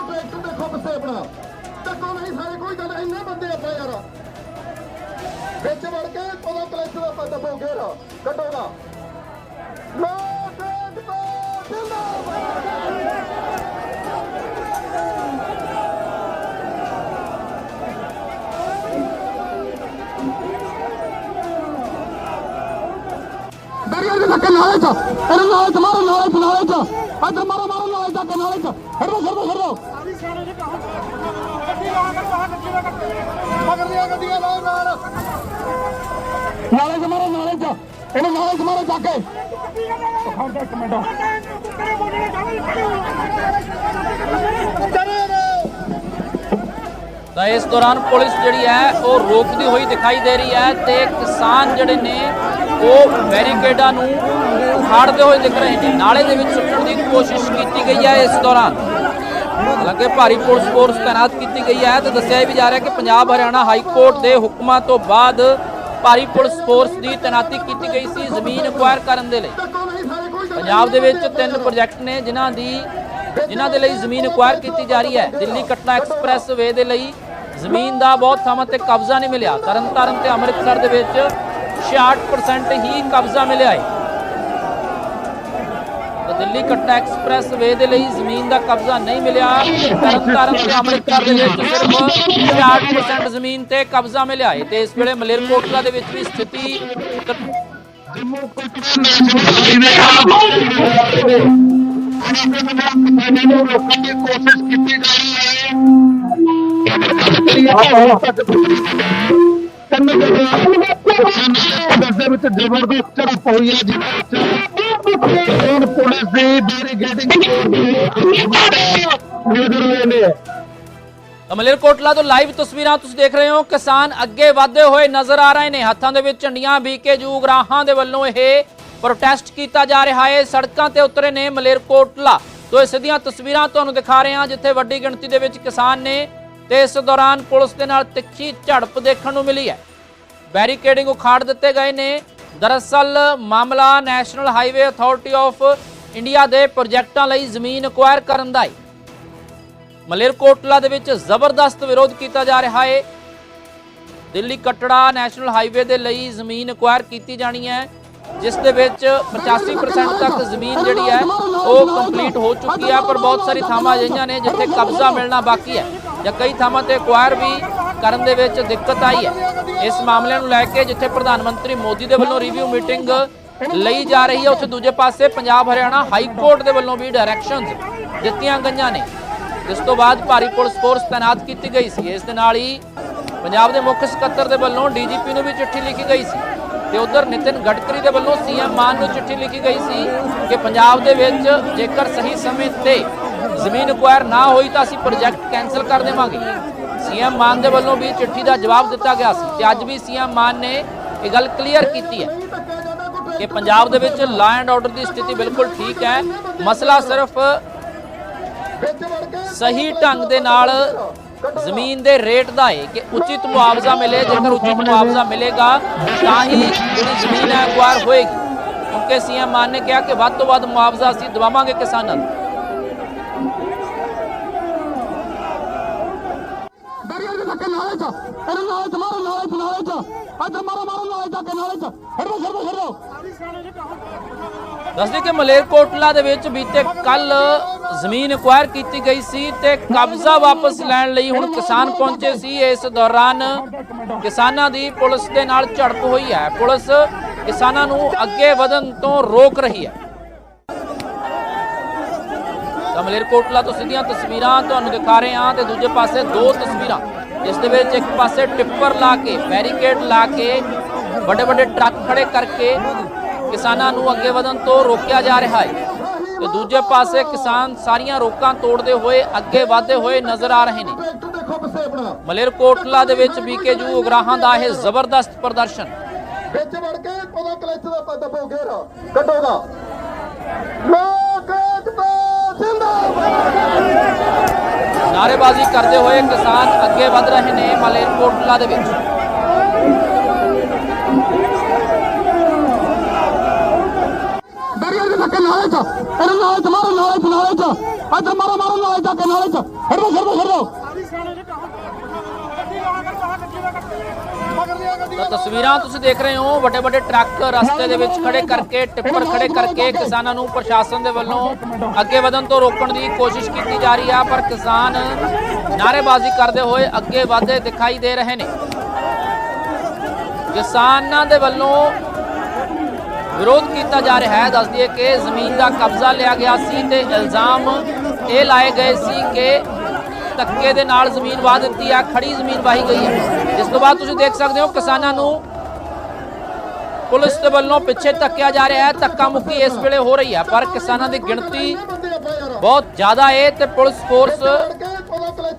ਦਰਿਆ ਦੇ ਧੱਕੇ ਚ ਇਹਨੂੰ ਨਾਲੇ ਚ ਮਾਰੋ, ਨਾਲੇ ਚ ਚ ਇੱਧਰ ਮਾਰੋ ਮਾਰੋ, ਨਾਲੇ ਚ ਧੱਕੇ ਚ ਹਰੋ ਹਰੋ ਹਰੋ ਨਾਲੇ ਚ ਮਾਰੋ, ਨਾਲੇ ਚ ਇਹਨੂੰ ਨਾਲੇ ਚ ਮਾਰੋ, ਚੱਕ ਕੇ। ਤਾਂ ਇਸ ਦੌਰਾਨ ਪੁਲਿਸ ਜਿਹੜੀ ਹੈ, ਉਹ ਰੋਕਦੀ ਹੋਈ ਦਿਖਾਈ ਦੇ ਰਹੀ ਹੈ ਤੇ ਕਿਸਾਨ ਜਿਹੜੇ ਨੇ ਉਹ ਬੈਰੀਕੇਡਾਂ ਨੂੰ ਉਖਾੜਦੇ ਹੋਏ ਦਿਖ ਰਹੇ ਨੇ। ਨਾਲੇ ਦੇ ਵਿੱਚ ਸੁੱਟਣ ਦੀ ਕੋਸ਼ਿਸ਼ ਕੀਤੀ ਗਈ ਹੈ ਇਸ ਦੌਰਾਨ। ਹਾਲਾਂਕਿ ਭਾਰੀ ਪੁਲਿਸ ਫੋਰਸ ਤਾਇਨਾਤ ਕੀਤੀ ਗਈ ਹੈ ਤੇ ਦੱਸਿਆ ਵੀ ਜਾ ਰਿਹਾ ਕਿ ਪੰਜਾਬ ਹਰਿਆਣਾ ਹਾਈ ਕੋਰਟ ਦੇ ਹੁਕਮਾਂ ਤੋਂ ਬਾਅਦ ਭਾਰੀ ਪੁਲਿਸ ਫੋਰਸ ਦੀ ਤਾਇਨਾਤੀ ਕੀਤੀ ਗਈ ਸੀ ਜ਼ਮੀਨ ਅਕਵਾਇਰ ਕਰਨ ਦੇ ਲਈ। ਪੰਜਾਬ ਦੇ ਵਿੱਚ ਤਿੰਨ ਪ੍ਰੋਜੈਕਟ ਨੇ ਜਿਨ੍ਹਾਂ ਦੀ ਜਿਨ੍ਹਾਂ ਦੇ ਲਈ ਜ਼ਮੀਨ ਅਕਵਾਇਰ ਕੀਤੀ ਜਾ ਰਹੀ ਹੈ। ਦਿੱਲੀ ਕਟਨਾ ਐਕਸਪ੍ਰੈਸ ਵੇ ਦੇ ਲਈ ਜ਼ਮੀਨ ਦਾ ਬਹੁਤ ਥਾਵਾਂ ਤੇ ਕਬਜ਼ਾ ਨਹੀਂ ਮਿਲਿਆ। ਤਰਨਤਾਰਨ ਤੇ ਅੰਮ੍ਰਿਤਸਰ ਦੇ ਵਿੱਚ 66% ਹੀ ਕਬਜ਼ਾ ਮਿਲਿਆ ਹੈ। ਤਾਂ ਦਿੱਲੀ ਕਟਨਾ ਐਕਸਪ੍ਰੈਸ ਵੇ ਦੇ ਲਈ ਜ਼ਮੀਨ ਦਾ ਕਬਜ਼ਾ ਨਹੀਂ ਮਿਲਿਆ। ਤਰਨਤਾਰਨ ਤੇ ਅੰਮ੍ਰਿਤਸਰ ਦੇ ਵਿੱਚ ਸਿਰਫ 66% ਜ਼ਮੀਨ ਤੇ ਕਬਜ਼ਾ ਮਿਲਿਆ ਹੈ। ਤੇ ਇਸ ਵੇਲੇ ਮਲੇਰਕੋਟਲਾ ਦੇ ਵਿੱਚ ਵੀ ਸਥਿਤੀ ਕ- ਦੀ ਕੋਸ਼ਿਸ਼ ਕੀਤੀ ਜਾ ਰਹੀ ਹੈ ਦੇ ਵਿੱਚ ਜ਼ਬਰਦਸਤ ਝੜਪ ਹੋਈ ਹੈ ਜਿਹਦੇ ਵਿੱਚ ਪੁਲਿਸ ਦੀ ਬੈਰੀਗੇਡਿੰਗ ਨਜ਼ਰ ਆਏ ਨੇ। ਮਲੇਰਕੋਟਲਾ ਤੋਂ ਲਾਈਵ ਤਸਵੀਰਾਂ ਤੁਸੀਂ ਦੇਖ ਰਹੇ ਹੋ। ਕਿਸਾਨ ਅੱਗੇ ਵਧਦੇ ਹੋਏ ਨਜ਼ਰ ਆ ਰਹੇ ਨੇ। ਹੱਥਾਂ ਦੇ ਵਿੱਚ ਝੰਡੀਆਂ ਬੀਕੇਯੂ ਗਰਾਹਾਂ ਦੇ ਵੱਲੋਂ ਇਹ ਪ੍ਰੋਟੈਸਟ ਕੀਤਾ ਜਾ ਰਿਹਾ ਹੈ। ਸੜਕਾਂ ਤੇ ਉਤਰੇ ਨੇ ਮਲੇਰਕੋਟਲਾ ਤੋਂ ਇਹ ਸਿੱਧੀਆਂ ਤਸਵੀਰਾਂ ਤੁਹਾਨੂੰ ਦਿਖਾ ਰਹੇ ਹਾਂ, ਜਿੱਥੇ ਵੱਡੀ ਗਿਣਤੀ ਦੇ ਵਿੱਚ ਕਿਸਾਨ ਨੇ ਤੇ ਇਸ ਦੌਰਾਨ ਪੁਲਿਸ ਦੇ ਨਾਲ ਤਿੱਖੀ ਝੜਪ ਦੇਖਣ ਨੂੰ ਮਿਲੀ ਹੈ। ਬੈਰੀਕੇਡਿੰਗ ਉਖਾੜ ਦਿੱਤੇ ਗਏ ਨੇ। ਦਰਅਸਲ ਮਾਮਲਾ national highway authority of India ਦੇ ਪ੍ਰੋਜੈਕਟਾਂ ਲਈ ਜ਼ਮੀਨ ਅਕਵਾਇਰ ਕਰਨ ਦਾ ਹੈ। ਮਲੇਰਕੋਟਲਾ ਦੇ ਵਿੱਚ ਜ਼ਬਰਦਸਤ ਵਿਰੋਧ ਕੀਤਾ ਜਾ ਰਿਹਾ ਹੈ। ਦਿੱਲੀ ਕਟੜਾ ਨੈਸ਼ਨਲ ਹਾਈਵੇ ਦੇ ਲਈ ਜ਼ਮੀਨ ਅਕਵਾਇਰ ਕੀਤੀ ਜਾਣੀ ਹੈ, ਜਿਸ ਦੇ ਵਿੱਚ 85% ਤੱਕ ਜ਼ਮੀਨ ਜਿਹੜੀ ਹੈ, ਉਹ ਕੰਪਲੀਟ ਹੋ ਚੁੱਕੀ ਹੈ, ਪਰ ਬਹੁਤ ਸਾਰੀ ਥਾਵਾਂ ਅਜਿਹੀਆਂ ਨੇ ਜਿੱਥੇ ਕਬਜ਼ਾ ਮਿਲਣਾ ਬਾਕੀ ਹੈ। ਜਾਂ ਕਈ ਥਾਵਾਂ ਤੇ ਅਕਵਾਇਰ ਵੀ ਕਰਨ ਦੇ ਵਿੱਚ ਦਿੱਕਤ ਆਈ ਹੈ। ਇਸ ਮਾਮਲੇ ਨੂੰ ਲੈ ਕੇ ਜਿੱਥੇ ਪ੍ਰਧਾਨ ਮੰਤਰੀ ਮੋਦੀ ਦੇ ਵੱਲੋਂ ਰਿਵਿਊ ਮੀਟਿੰਗ ਲਈ ਜਾ ਰਹੀ ਹੈ, ਉੱਥੇ ਦੂਜੇ ਪਾਸੇ ਪੰਜਾਬ, ਹਰਿਆਣਾ ਹਾਈ ਕੋਰਟ ਦੇ ਵੱਲੋਂ ਵੀ ਡਾਇਰੈਕਸ਼ਨਸ ਦਿੱਤੀਆਂ ਗਈਆਂ ਨੇ। ਜਿਸ ਤੋਂ ਬਾਅਦ ਭਾਰੀ ਪੁਲਿਸ ਫੋਰਸ ਤਾਇਨਾਤ ਕੀਤੀ ਗਈ ਸੀ। ਇਸ ਦੇ ਨਾਲ ਹੀ ਪੰਜਾਬ ਦੇ ਮੁੱਖ ਸਕੱਤਰ ਦੇ ਵੱਲੋਂ ਡੀਜੀਪੀ ਨੂੰ ਵੀ ਚਿੱਠੀ ਲਿਖੀ ਗਈ ਸੀ ਤੇ ਉਧਰ ਨਿਤਿਨ ਗਡਕਰੀ ਦੇ ਵੱਲੋਂ ਸੀਐਮ ਮਾਨ ਨੂੰ ਚਿੱਠੀ ਲਿਖੀ ਗਈ ਸੀ ਕਿ ਪੰਜਾਬ ਦੇ ਵਿੱਚ ਜੇਕਰ ਸਹੀ ਸਮੇਂ ਤੇ ਜ਼ਮੀਨ ਅਕਵਾਇਰ ਨਾ ਹੋਈ ਤਾਂ ਅਸੀਂ ਪ੍ਰੋਜੈਕਟ ਕੈਨਸਲ ਕਰ ਦੇਵਾਂਗੇ। ਸੀਐਮ ਮਾਨ ਦੇ ਵੱਲੋਂ ਵੀ ਚਿੱਠੀ ਦਾ ਜਵਾਬ ਦਿੱਤਾ ਗਿਆ ਸੀ ਤੇ ਅੱਜ ਵੀ ਸੀਐਮ ਮਾਨ ਨੇ ਇਹ ਗੱਲ ਕਲੀਅਰ ਕੀਤੀ ਹੈ ਕਿ ਪੰਜਾਬ ਦੇ ਵਿੱਚ ਲਾ ਐਂਡ ਆਰਡਰ ਦੀ ਸਥਿਤੀ ਬਿਲਕੁਲ ਠੀਕ ਹੈ। ਮਸਲਾ ਸਿਰਫ ਸਹੀ ਢੰਗ ਦੇ ਨਾਲ ਜ਼ਮੀਨ ਦੇ ਰੇਟ ਦਾ ਹੈ ਕਿ ਉਚਿਤ ਮੁਆਵਜ਼ਾ ਮਿਲੇ। ਜੇਕਰ ਉਚਿਤ ਮੁਆਵਜ਼ਾ ਮਿਲੇਗਾ ਤਾਂ ਹੀ ਜਿਹੜੀ ਜ਼ਮੀਨ ਹੈ ਅਕਵਾਇਰ ਹੋਏਗੀ। ਕਿਉਂਕਿ ਸੀਐਮ ਮਾਨ ਨੇ ਕਿਹਾ ਕਿ ਵੱਧ ਤੋਂ ਵੱਧ ਮੁਆਵਜ਼ਾ ਅਸੀਂ ਦਵਾਵਾਂਗੇ ਕਿਸਾਨਾਂ ਨੂੰ। ਦਰਿਆ ਦੇ ਧੱਕੇ ਨਾਲੇ ਚ ਇਹਨੂੰ ਨਾਲੇ ਚ ਮਾਰੋ, ਨਾਲੇ ਚ ਨਾਲੇ ਚ ਇੱਧਰ ਮਾਰੋ ਮਾਰੋ, ਨਾਲੇ ਚ ਕੇ ਦੱਸਦੇ ਕਿ ਮਲੇਰਕੋਟਲਾ ਦੇ ਵਿੱਚ ਬੀਤੇ ਕੱਲ ਜ਼ਮੀਨ ਅਕਵਾਇਰ ਕੀਤੀ ਗਈ ਸੀ ਤੇ ਕਬਜ਼ਾ ਵਾਪਸ ਲੈਣ ਲਈ ਹੁਣ ਕਿਸਾਨ ਪਹੁੰਚੇ ਸੀ। ਇਸ ਦੌਰਾਨ ਕਿਸਾਨਾਂ ਦੀ ਪੁਲਿਸ ਦੇ ਨਾਲ ਝੜਪ ਹੋਈ ਹੈ। ਪੁਲਿਸ ਕਿਸਾਨਾਂ ਨੂੰ ਅੱਗੇ ਵਧਣ ਤੋਂ ਰੋਕ ਰਹੀ ਹੈ। ਤਾਂ ਮਲੇਰਕੋਟਲਾ ਤੋਂ ਸਿੱਧੀਆਂ ਤਸਵੀਰਾਂ ਤੁਹਾਨੂੰ ਦਿਖਾ ਰਹੇ ਹਾਂ ਤੇ ਦੂਜੇ ਪਾਸੇ ਦੋ ਤਸਵੀਰਾਂ। ਜਿਸ ਦੇ ਵਿੱਚ ਇੱਕ ਪਾਸੇ ਟਿੱਪਰ ਲਾ ਕੇ, ਬੈਰੀਕੇਡ ਲਾ ਕੇ, ਵੱਡੇ ਵੱਡੇ ਟਰੱਕ ਖੜੇ ਕਰਕੇ ਕਿਸਾਨਾਂ ਨੂੰ ਅੱਗੇ ਵਧਣ ਤੋਂ ਰੋਕਿਆ ਜਾ ਰਿਹਾ ਹੈ। ਤੇ ਦੂਜੇ ਪਾਸੇ ਕਿਸਾਨ ਸਾਰੀਆਂ ਰੋਕਾਂ ਤੋੜਦੇ ਹੋਏ, ਅੱਗੇ ਵਧਦੇ ਹੋਏ ਨਜ਼ਰ ਆ ਰਹੇ ਨੇ। ਮਲੇਰਕੋਟਲਾ ਦੇ ਵਿੱਚ ਬੀਕੇਯੂ ਉਗਰਾਹਾਂ ਦਾ ਇਹ ਜ਼ਬਰਦਸਤ ਪ੍ਰਦਰਸ਼ਨ। ਵਿੱਚ ਵੜ ਕੇ ਉਹਦਾ ਕਲਚ ਦਾ ਪੱਦ ਪੋ ਘੇਰਾ ਕੱਢੋਗਾ ਲੋਕ ਜ਼ਿੰਦਾਬਾਦ! ਨਾਅਰੇਬਾਜ਼ੀ ਕਰਦੇ ਹੋਏ ਕਿਸਾਨ ਅੱਗੇ ਵਧ ਰਹੇ ਨੇ ਮਲੇਰਕੋਟਲਾ ਦੇ ਵਿੱਚ। ਦਰਿਆ ਦੇ ਧੱਕੇ ਨਾਲੇ ਚ ਇਹਨੂੰ ਨਾਲੇ ਚ ਮਾਰੋ, ਨਾਲੇ ਚ ਨਾਲੇ ਚ ਇੱਧਰ ਮਾਰੋ ਮਾਰੋ, ਨਾਲੇ ਧੱਕੇ ਨਾਲੇ ਚ ਹੜੋ ਛੱਡੋ ਛੱਡੋ। ਤਾਂ ਤਸਵੀਰਾਂ ਤੁਸੀਂ ਦੇਖ ਰਹੇ ਹੋ, ਵੱਡੇ ਵੱਡੇ ਟਰੱਕ ਰਸਤੇ ਦੇ ਵਿੱਚ ਖੜੇ ਕਰਕੇ, ਟਿੱਪਰ ਖੜੇ ਕਰਕੇ ਕਿਸਾਨਾਂ ਨੂੰ ਪ੍ਰਸ਼ਾਸਨ ਦੇ ਵੱਲੋਂ ਅੱਗੇ ਵਧਣ ਤੋਂ ਰੋਕਣ ਦੀ ਕੋਸ਼ਿਸ਼ ਕੀਤੀ ਜਾ ਰਹੀ ਆ, ਪਰ ਕਿਸਾਨ ਨਾਅਰੇਬਾਜ਼ੀ ਕਰਦੇ ਹੋਏ ਅੱਗੇ ਵਧਦੇ ਦਿਖਾਈ ਦੇ ਰਹੇ ਨੇ। ਕਿਸਾਨਾਂ ਦੇ ਵੱਲੋਂ ਵਿਰੋਧ ਕੀਤਾ ਜਾ ਰਿਹਾ ਹੈ। ਦੱਸ ਦਈਏ ਕਿ ਜ਼ਮੀਨ ਦਾ ਕਬਜ਼ਾ ਲਿਆ ਗਿਆ ਸੀ ਤੇ ਇਲਜ਼ਾਮ ਇਹ ਲਾਏ ਗਏ ਸੀ ਕਿ ਧੱਕੇ ਦੇ ਨਾਲ ਜ਼ਮੀਨ ਵਾਹ ਦਿੱਤੀ ਆ, ਖੜੀ ਜ਼ਮੀਨ ਵਾਹੀ ਗਈ ਹੈ। ਜਿਸ ਤੋਂ ਬਾਅਦ ਤੁਸੀਂ ਦੇਖ ਸਕਦੇ ਹੋ ਕਿਸਾਨਾਂ ਨੂੰ ਪੁਲਿਸ ਦੇ ਵੱਲੋਂ ਪਿੱਛੇ ਧੱਕਿਆ ਜਾ ਰਿਹਾ ਹੈ, ਧੱਕਾ ਮੁੱਕੀ ਇਸ ਵੇਲੇ ਹੋ ਰਹੀ ਹੈ, ਪਰ ਕਿਸਾਨਾਂ ਦੀ ਗਿਣਤੀ ਬਹੁਤ ਜ਼ਿਆਦਾ ਹੈ ਤੇ ਪੁਲਿਸ ਫੋਰਸ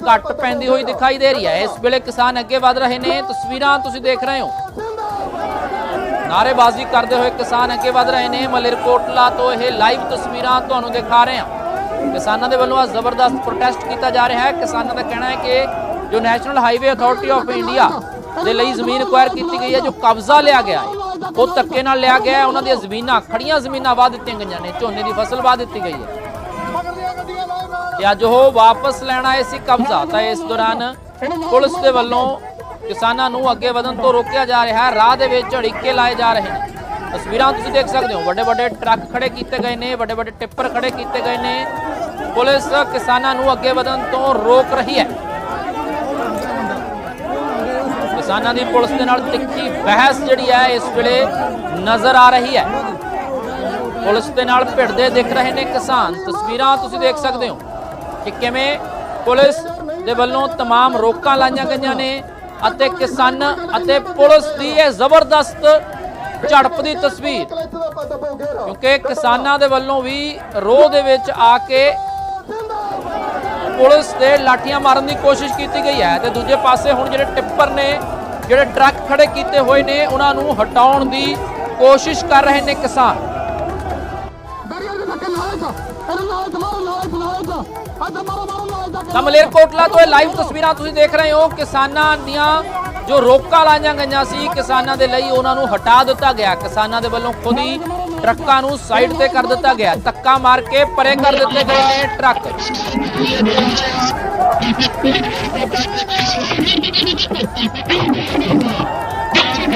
ਘੱਟ ਪੈਂਦੀ ਹੋਈ ਦਿਖਾਈ ਦੇ ਰਹੀ ਹੈ। ਇਸ ਵੇਲੇ ਕਿਸਾਨ ਅੱਗੇ ਵਧ ਰਹੇ ਨੇ, ਤਸਵੀਰਾਂ ਤੁਸੀਂ ਦੇਖ ਰਹੇ ਹੋ। ਨਾਅਰੇਬਾਜ਼ੀ ਕਰਦੇ ਹੋਏ ਕਿਸਾਨ ਅੱਗੇ ਵਧ ਰਹੇ ਨੇ। ਮਲੇਰਕੋਟਲਾ ਤੋਂ ਇਹ ਲਾਈਵ ਤਸਵੀਰਾਂ ਤੁਹਾਨੂੰ ਦਿਖਾ ਰਹੇ ਹਾਂ। ਕਿਸਾਨਾਂ ਦੇ ਵੱਲੋਂ ਅੱਜ ਜ਼ਬਰਦਸਤ ਪ੍ਰੋਟੈਸਟ ਕੀਤਾ ਜਾ ਰਿਹਾ ਹੈ। ਕਿਸਾਨਾਂ ਦਾ ਕਹਿਣਾ ਹੈ ਕਿ ਜੋ national highway authority of India ਦੇ ਲਈ ਜ਼ਮੀਨ ਅਕਵਾਇਰ ਕੀਤੀ ਗਈ ਹੈ, ਜੋ ਕਬਜ਼ਾ ਲਿਆ ਗਿਆ ਹੈ ਉਹ ਧੱਕੇ ਨਾਲ ਲਿਆ ਗਿਆ ਹੈ, ਉਹਨਾਂ ਦੀਆਂ ਜ਼ਮੀਨਾਂ ਖੜੀਆਂ ਜ਼ਮੀਨਾਂ ਵਾਹ ਦਿੱਤੀਆਂ ਗਈਆਂ ਨੇ, ਝੋਨੇ ਦੀ ਫਸਲ ਵਾਹ ਦਿੱਤੀ ਗਈ ਹੈ। ਤੇ ਅੱਜ ਉਹ ਵਾਪਸ ਲੈਣ ਆਏ ਸੀ ਕਬਜ਼ਾ, ਤਾਂ ਇਸ ਦੌਰਾਨ ਪੁਲਿਸ ਦੇ ਵੱਲੋਂ ਕਿਸਾਨਾਂ ਨੂੰ ਅੱਗੇ ਵਧਣ ਤੋਂ ਰੋਕਿਆ ਜਾ ਰਿਹਾ ਹੈ, ਰਾਹ ਦੇ ਵਿੱਚ ਅੜਿੱਕੇ ਲਾਏ ਜਾ ਰਹੇ ਨੇ। ਤਸਵੀਰਾਂ ਤੁਸੀਂ ਦੇਖ ਸਕਦੇ ਹੋ ਵੱਡੇ ਵੱਡੇ ਟਰੱਕ ਖੜੇ ਕੀਤੇ ਗਏ ਨੇ ਵੱਡੇ ਵੱਡੇ ਟਿੱਪਰ ਖੜੇ ਕੀਤੇ ਗਏ ਨੇ ਪੁਲਿਸ ਕਿਸਾਨਾਂ ਨੂੰ ਅੱਗੇ ਵਧਣ ਤੋਂ ਰੋਕ ਰਹੀ ਹੈ ਕਿਸਾਨਾਂ ਦੀ ਪੁਲਿਸ ਦੇ ਨਾਲ ਤਿੱਖੀ ਬਹਿਸ ਜਿਹੜੀ ਹੈ ਇਸ ਵੇਲੇ ਨਜ਼ਰ ਆ ਰਹੀ ਹੈ ਪੁਲਿਸ ਦੇ ਨਾਲ ਭਿੜਦੇ ਦਿਖ ਰਹੇ ਨੇ ਕਿਸਾਨ ਤਸਵੀਰਾਂ ਤੁਸੀਂ ਦੇਖ ਸਕਦੇ ਹੋ ਕਿ ਕਿਵੇਂ ਪੁਲਿਸ ਦੇ ਵੱਲੋਂ तमाम ਰੋਕਾਂ ਲਾਈਆਂ ਗਈਆਂ ਨੇ ਅਤੇ ਕਿਸਾਨ ਅਤੇ ਪੁਲਿਸ ਦੀ ਇਹ ਜ਼ਬਰਦਸਤ ਝੜਪ ਦੀ ਤਸਵੀਰ। ਕਿਉਂਕਿ ਕਿਸਾਨਾਂ ਦੇ ਵੱਲੋਂ ਵੀ ਰੋਹ ਦੇ ਵਿੱਚ ਆ ਕੇ ਪੁਲਿਸ ਦੇ ਲਾਠੀਆਂ ਮਾਰਨ ਦੀ ਕੋਸ਼ਿਸ਼ ਕੀਤੀ ਗਈ ਹੈ। ਤੇ ਦੂਜੇ ਪਾਸੇ ਹੁਣ ਜਿਹੜੇ ਟਿੱਪਰ ਨੇ ਜਿਹੜੇ ਟਰੱਕ ਖੜੇ ਕੀਤੇ ਹੋਏ ਨੇ ਉਹਨਾਂ ਨੂੰ ਹਟਾਉਣ ਦੀ ਕੋਸ਼ਿਸ਼ ਕਰ ਰਹੇ ਨੇ ਕਿਸਾਨ। ਤਾਂ ਮਲੇਰਕੋਟਲਾ ਤੋਂ ਇਹ ਲਾਈਵ ਤਸਵੀਰਾਂ ਤੁਸੀਂ ਦੇਖ ਰਹੇ ਹੋ। ਕਿਸਾਨਾਂ ਦੀਆਂ ਜੋ ਰੋਕਾਂ ਲਾਈਆਂ ਗਈਆਂ ਸੀ, ਕਿਸਾਨਾਂ ਦੇ ਲਈ ਉਹਨਾਂ ਨੂੰ ਹਟਾ ਦਿੱਤਾ ਗਿਆ। ਕਿਸਾਨਾਂ ਦੇ ਵੱਲੋਂ ਖੁਦ ਹੀ ਟਰੱਕਾਂ ਨੂੰ ਸਾਈਡ ਤੇ ਕਰ ਦਿੱਤਾ ਗਿਆ। ਧੱਕਾ ਮਾਰ ਕੇ ਪਰੇ ਕਰ ਦਿੱਤੇ ਗਏ ਨੇ ਟਰੱਕ।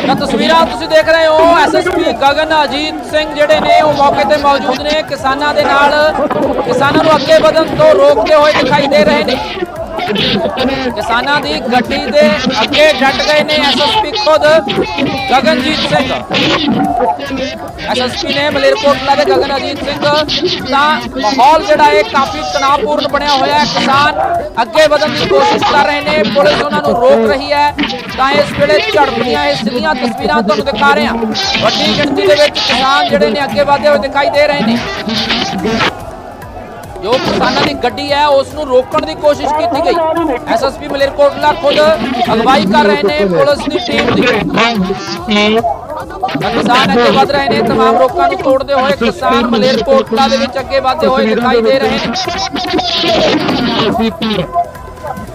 ਤਾਂ ਤਸਵੀਰਾਂ ਤੁਸੀਂ ਦੇਖ ਰਹੇ ਹੋ ਐਸਐਸਪੀ ਗਗਨ ਅਜੀਤ ਸਿੰਘ ਜਿਹੜੇ ਨੇ, ਉਹ ਮੌਕੇ ਤੇ ਮੌਜੂਦ ਨੇ। ਕਿਸਾਨਾਂ ਦੇ ਨਾਲ, ਕਿਸਾਨਾਂ ਨੂੰ ਅੱਗੇ ਵਧਣ ਤੋਂ ਰੋਕਦੇ ਹੋਏ ਦਿਖਾਈ ਦੇ ਰਹੇ ਨੇ। ਕਿਸਾਨਾਂ ਦੀ ਗੱਡੀ ਦੇ ਅੱਗੇ ਡਟ ਗਏ ਨੇ ਐਸਐਸਪੀ ਖੁਦ ਗਗਨਜੀਤ ਸਿੰਘ। ਐਸਐਸਪੀ ਨੇ ਮਲੇਰਕੋਟਲਾ ਦੇ ਗਗਨ ਸਿੰਘ। ਤਾਂ ਮਾਹੌਲ ਜਿਹੜਾ ਹੈ ਕਾਫੀ ਤਣਾਅਪੂਰਨ ਬਣਿਆ ਹੋਇਆ ਹੈ। ਕਿਸਾਨ ਅੱਗੇ ਵਧਣ ਦੀ ਕੋਸ਼ਿਸ਼ ਕਰ ਰਹੇ ਨੇ। ਪੁਲਿਸ ਉਹਨਾਂ ਨੂੰ ਰੋਕ ਰਹੀ ਹੈ। ਤਾਂ ਇਸ ਵੇਲੇ ਝੜਪ ਦੀਆਂ ਇਹ ਸਿੱਧੀਆਂ ਤਸਵੀਰਾਂ ਤੁਹਾਨੂੰ ਦਿਖਾ ਰਹੇ ਹਾਂ। ਵੱਡੀ ਗਿਣਤੀ ਦੇ ਵਿੱਚ ਕਿਸਾਨ ਜਿਹੜੇ ਨੇ ਅੱਗੇ ਵਧਦੇ ਹੋਏ ਦਿਖਾਈ ਦੇ ਰਹੇ ਨੇ। ਜੋ ਕਿਸਾਨਾਂ ਦੀ ਗੱਡੀ ਹੈ ਉਸ ਨੂੰ ਰੋਕਣ ਦੀ ਕੋਸ਼ਿਸ਼ ਕੀਤੀ ਗਈ ਐਸਐਸਪੀ ਮਲੇਰਕੋਟਲਾ ਖੁਦ ਅਗਵਾਈ ਕਰ ਰਹੇ ਨੇ ਪੁਲਿਸ ਦੀ ਟੀਮ ਦੀ ਤਾਂ ਕਿਸਾਨ ਅੱਗੇ ਵਧ ਰਹੇ ਨੇ तमाम ਰੋਕਾਂ ਨੂੰ ਤੋੜਦੇ ਹੋਏ ਕਿਸਾਨ ਮਲੇਰਕੋਟਲਾ ਦੇ ਵਿੱਚ ਅੱਗੇ ਵਧਦੇ ਹੋਏ ਦਿਖਾਈ ਦੇ ਰਹੇ ਨੇ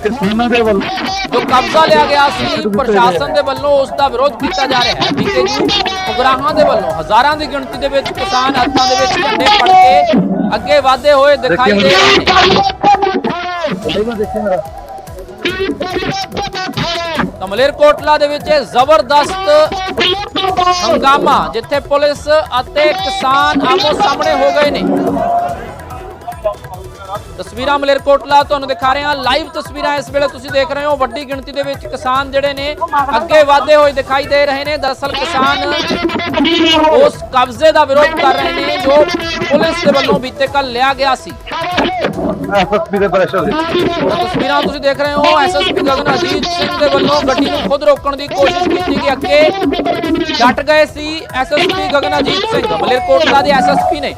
ਕਿਸਾਨਾਂ ਦੇ ਵੱਲੋਂ ਜੋ ਕਬਜ਼ਾ ਲਿਆ ਗਿਆ ਸੀ ਪ੍ਰਸ਼ਾਸਨ ਦੇ ਵੱਲੋਂ ਉਸ ਦਾ ਵਿਰੋਧ ਕੀਤਾ ਜਾ ਰਿਹਾ ਹੈ ਬੀਕੇ ਜੀ ਉਗਰਾਹਾਂ ਦੇ ਵੱਲੋਂ ਹਜ਼ਾਰਾਂ ਦੀ ਗਿਣਤੀ ਦੇ ਵਿੱਚ ਕਿਸਾਨ ਹੱਥਾਂ ਦੇ ਵਿੱਚ ਝੰਡੇ ਫੜ ਕੇ ਅੱਗੇ ਵਧਦੇ ਹੋਏ ਦਿਖਾਈ ਦੇ ਰਹੇ ਨੇ। ਤਾਂ ਮਲੇਰਕੋਟਲਾ ਦੇ ਵਿੱਚ ਇਹ ਜ਼ਬਰਦਸਤ ਹੰਗਾਮਾ ਜਿੱਥੇ ਪੁਲਿਸ ਅਤੇ ਕਿਸਾਨ ਆਮੋ ਸਾਹਮਣੇ ਹੋ ਗਏ ਨੇ। ਤਸਵੀਰਾਂ ਮਲੇਰਕੋਟਲਾ ਤੁਹਾਨੂੰ ਦਿਖਾ ਰਹੇ ਹਾਂ। ਲਾਈਵ ਤਸਵੀਰਾਂ ਇਸ ਵੇਲੇ ਤੁਸੀਂ ਦੇਖ ਰਹੇ ਹੋ। ਵੱਡੀ ਗਿਣਤੀ ਦੇ ਵਿੱਚ ਕਿਸਾਨ ਜਿਹੜੇ ਨੇ ਅੱਗੇ ਵਧਦੇ ਹੋਏ ਦਿਖਾਈ ਦੇ ਰਹੇ ਨੇ। ਦਰਅਸਲ ਕਿਸਾਨ ਉਸ ਕਬਜ਼ੇ ਦਾ ਵਿਰੋਧ ਕਰ ਰਹੇ ਨੇ ਜੋ ਪੁਲਿਸ ਦੇ ਵੱਲੋਂ ਬੀਤੇ ਕੱਲ ਲਿਆ ਗਿਆ ਸੀ। ਐਸਐਸਪੀ ਦੇ ਪ੍ਰੈਸ਼ਰ ਦੇ ਤਸਵੀਰਾਂ ਤੁਸੀਂ ਦੇਖ ਰਹੇ ਹੋ। ਐਸਐਸਪੀ ਗਗਨ ਅਜੀਤ ਸਿੰਘ ਦੇ ਵੱਲੋਂ ਗੱਡੀ ਨੂੰ ਖੁਦ ਰੋਕਣ ਦੀ ਕੋਸ਼ਿਸ਼ ਕੀਤੀ ਗਈ। ਅੱਗੇ ਡਟ ਗਏ ਸੀ ਐਸਐਸਪੀ ਗਗਨ ਅਜੀਤ ਸਿੰਘ। ਮਲੇਰਕੋਟਲਾ ਦੇ ਐਸਐਸਪੀ ਨੇ।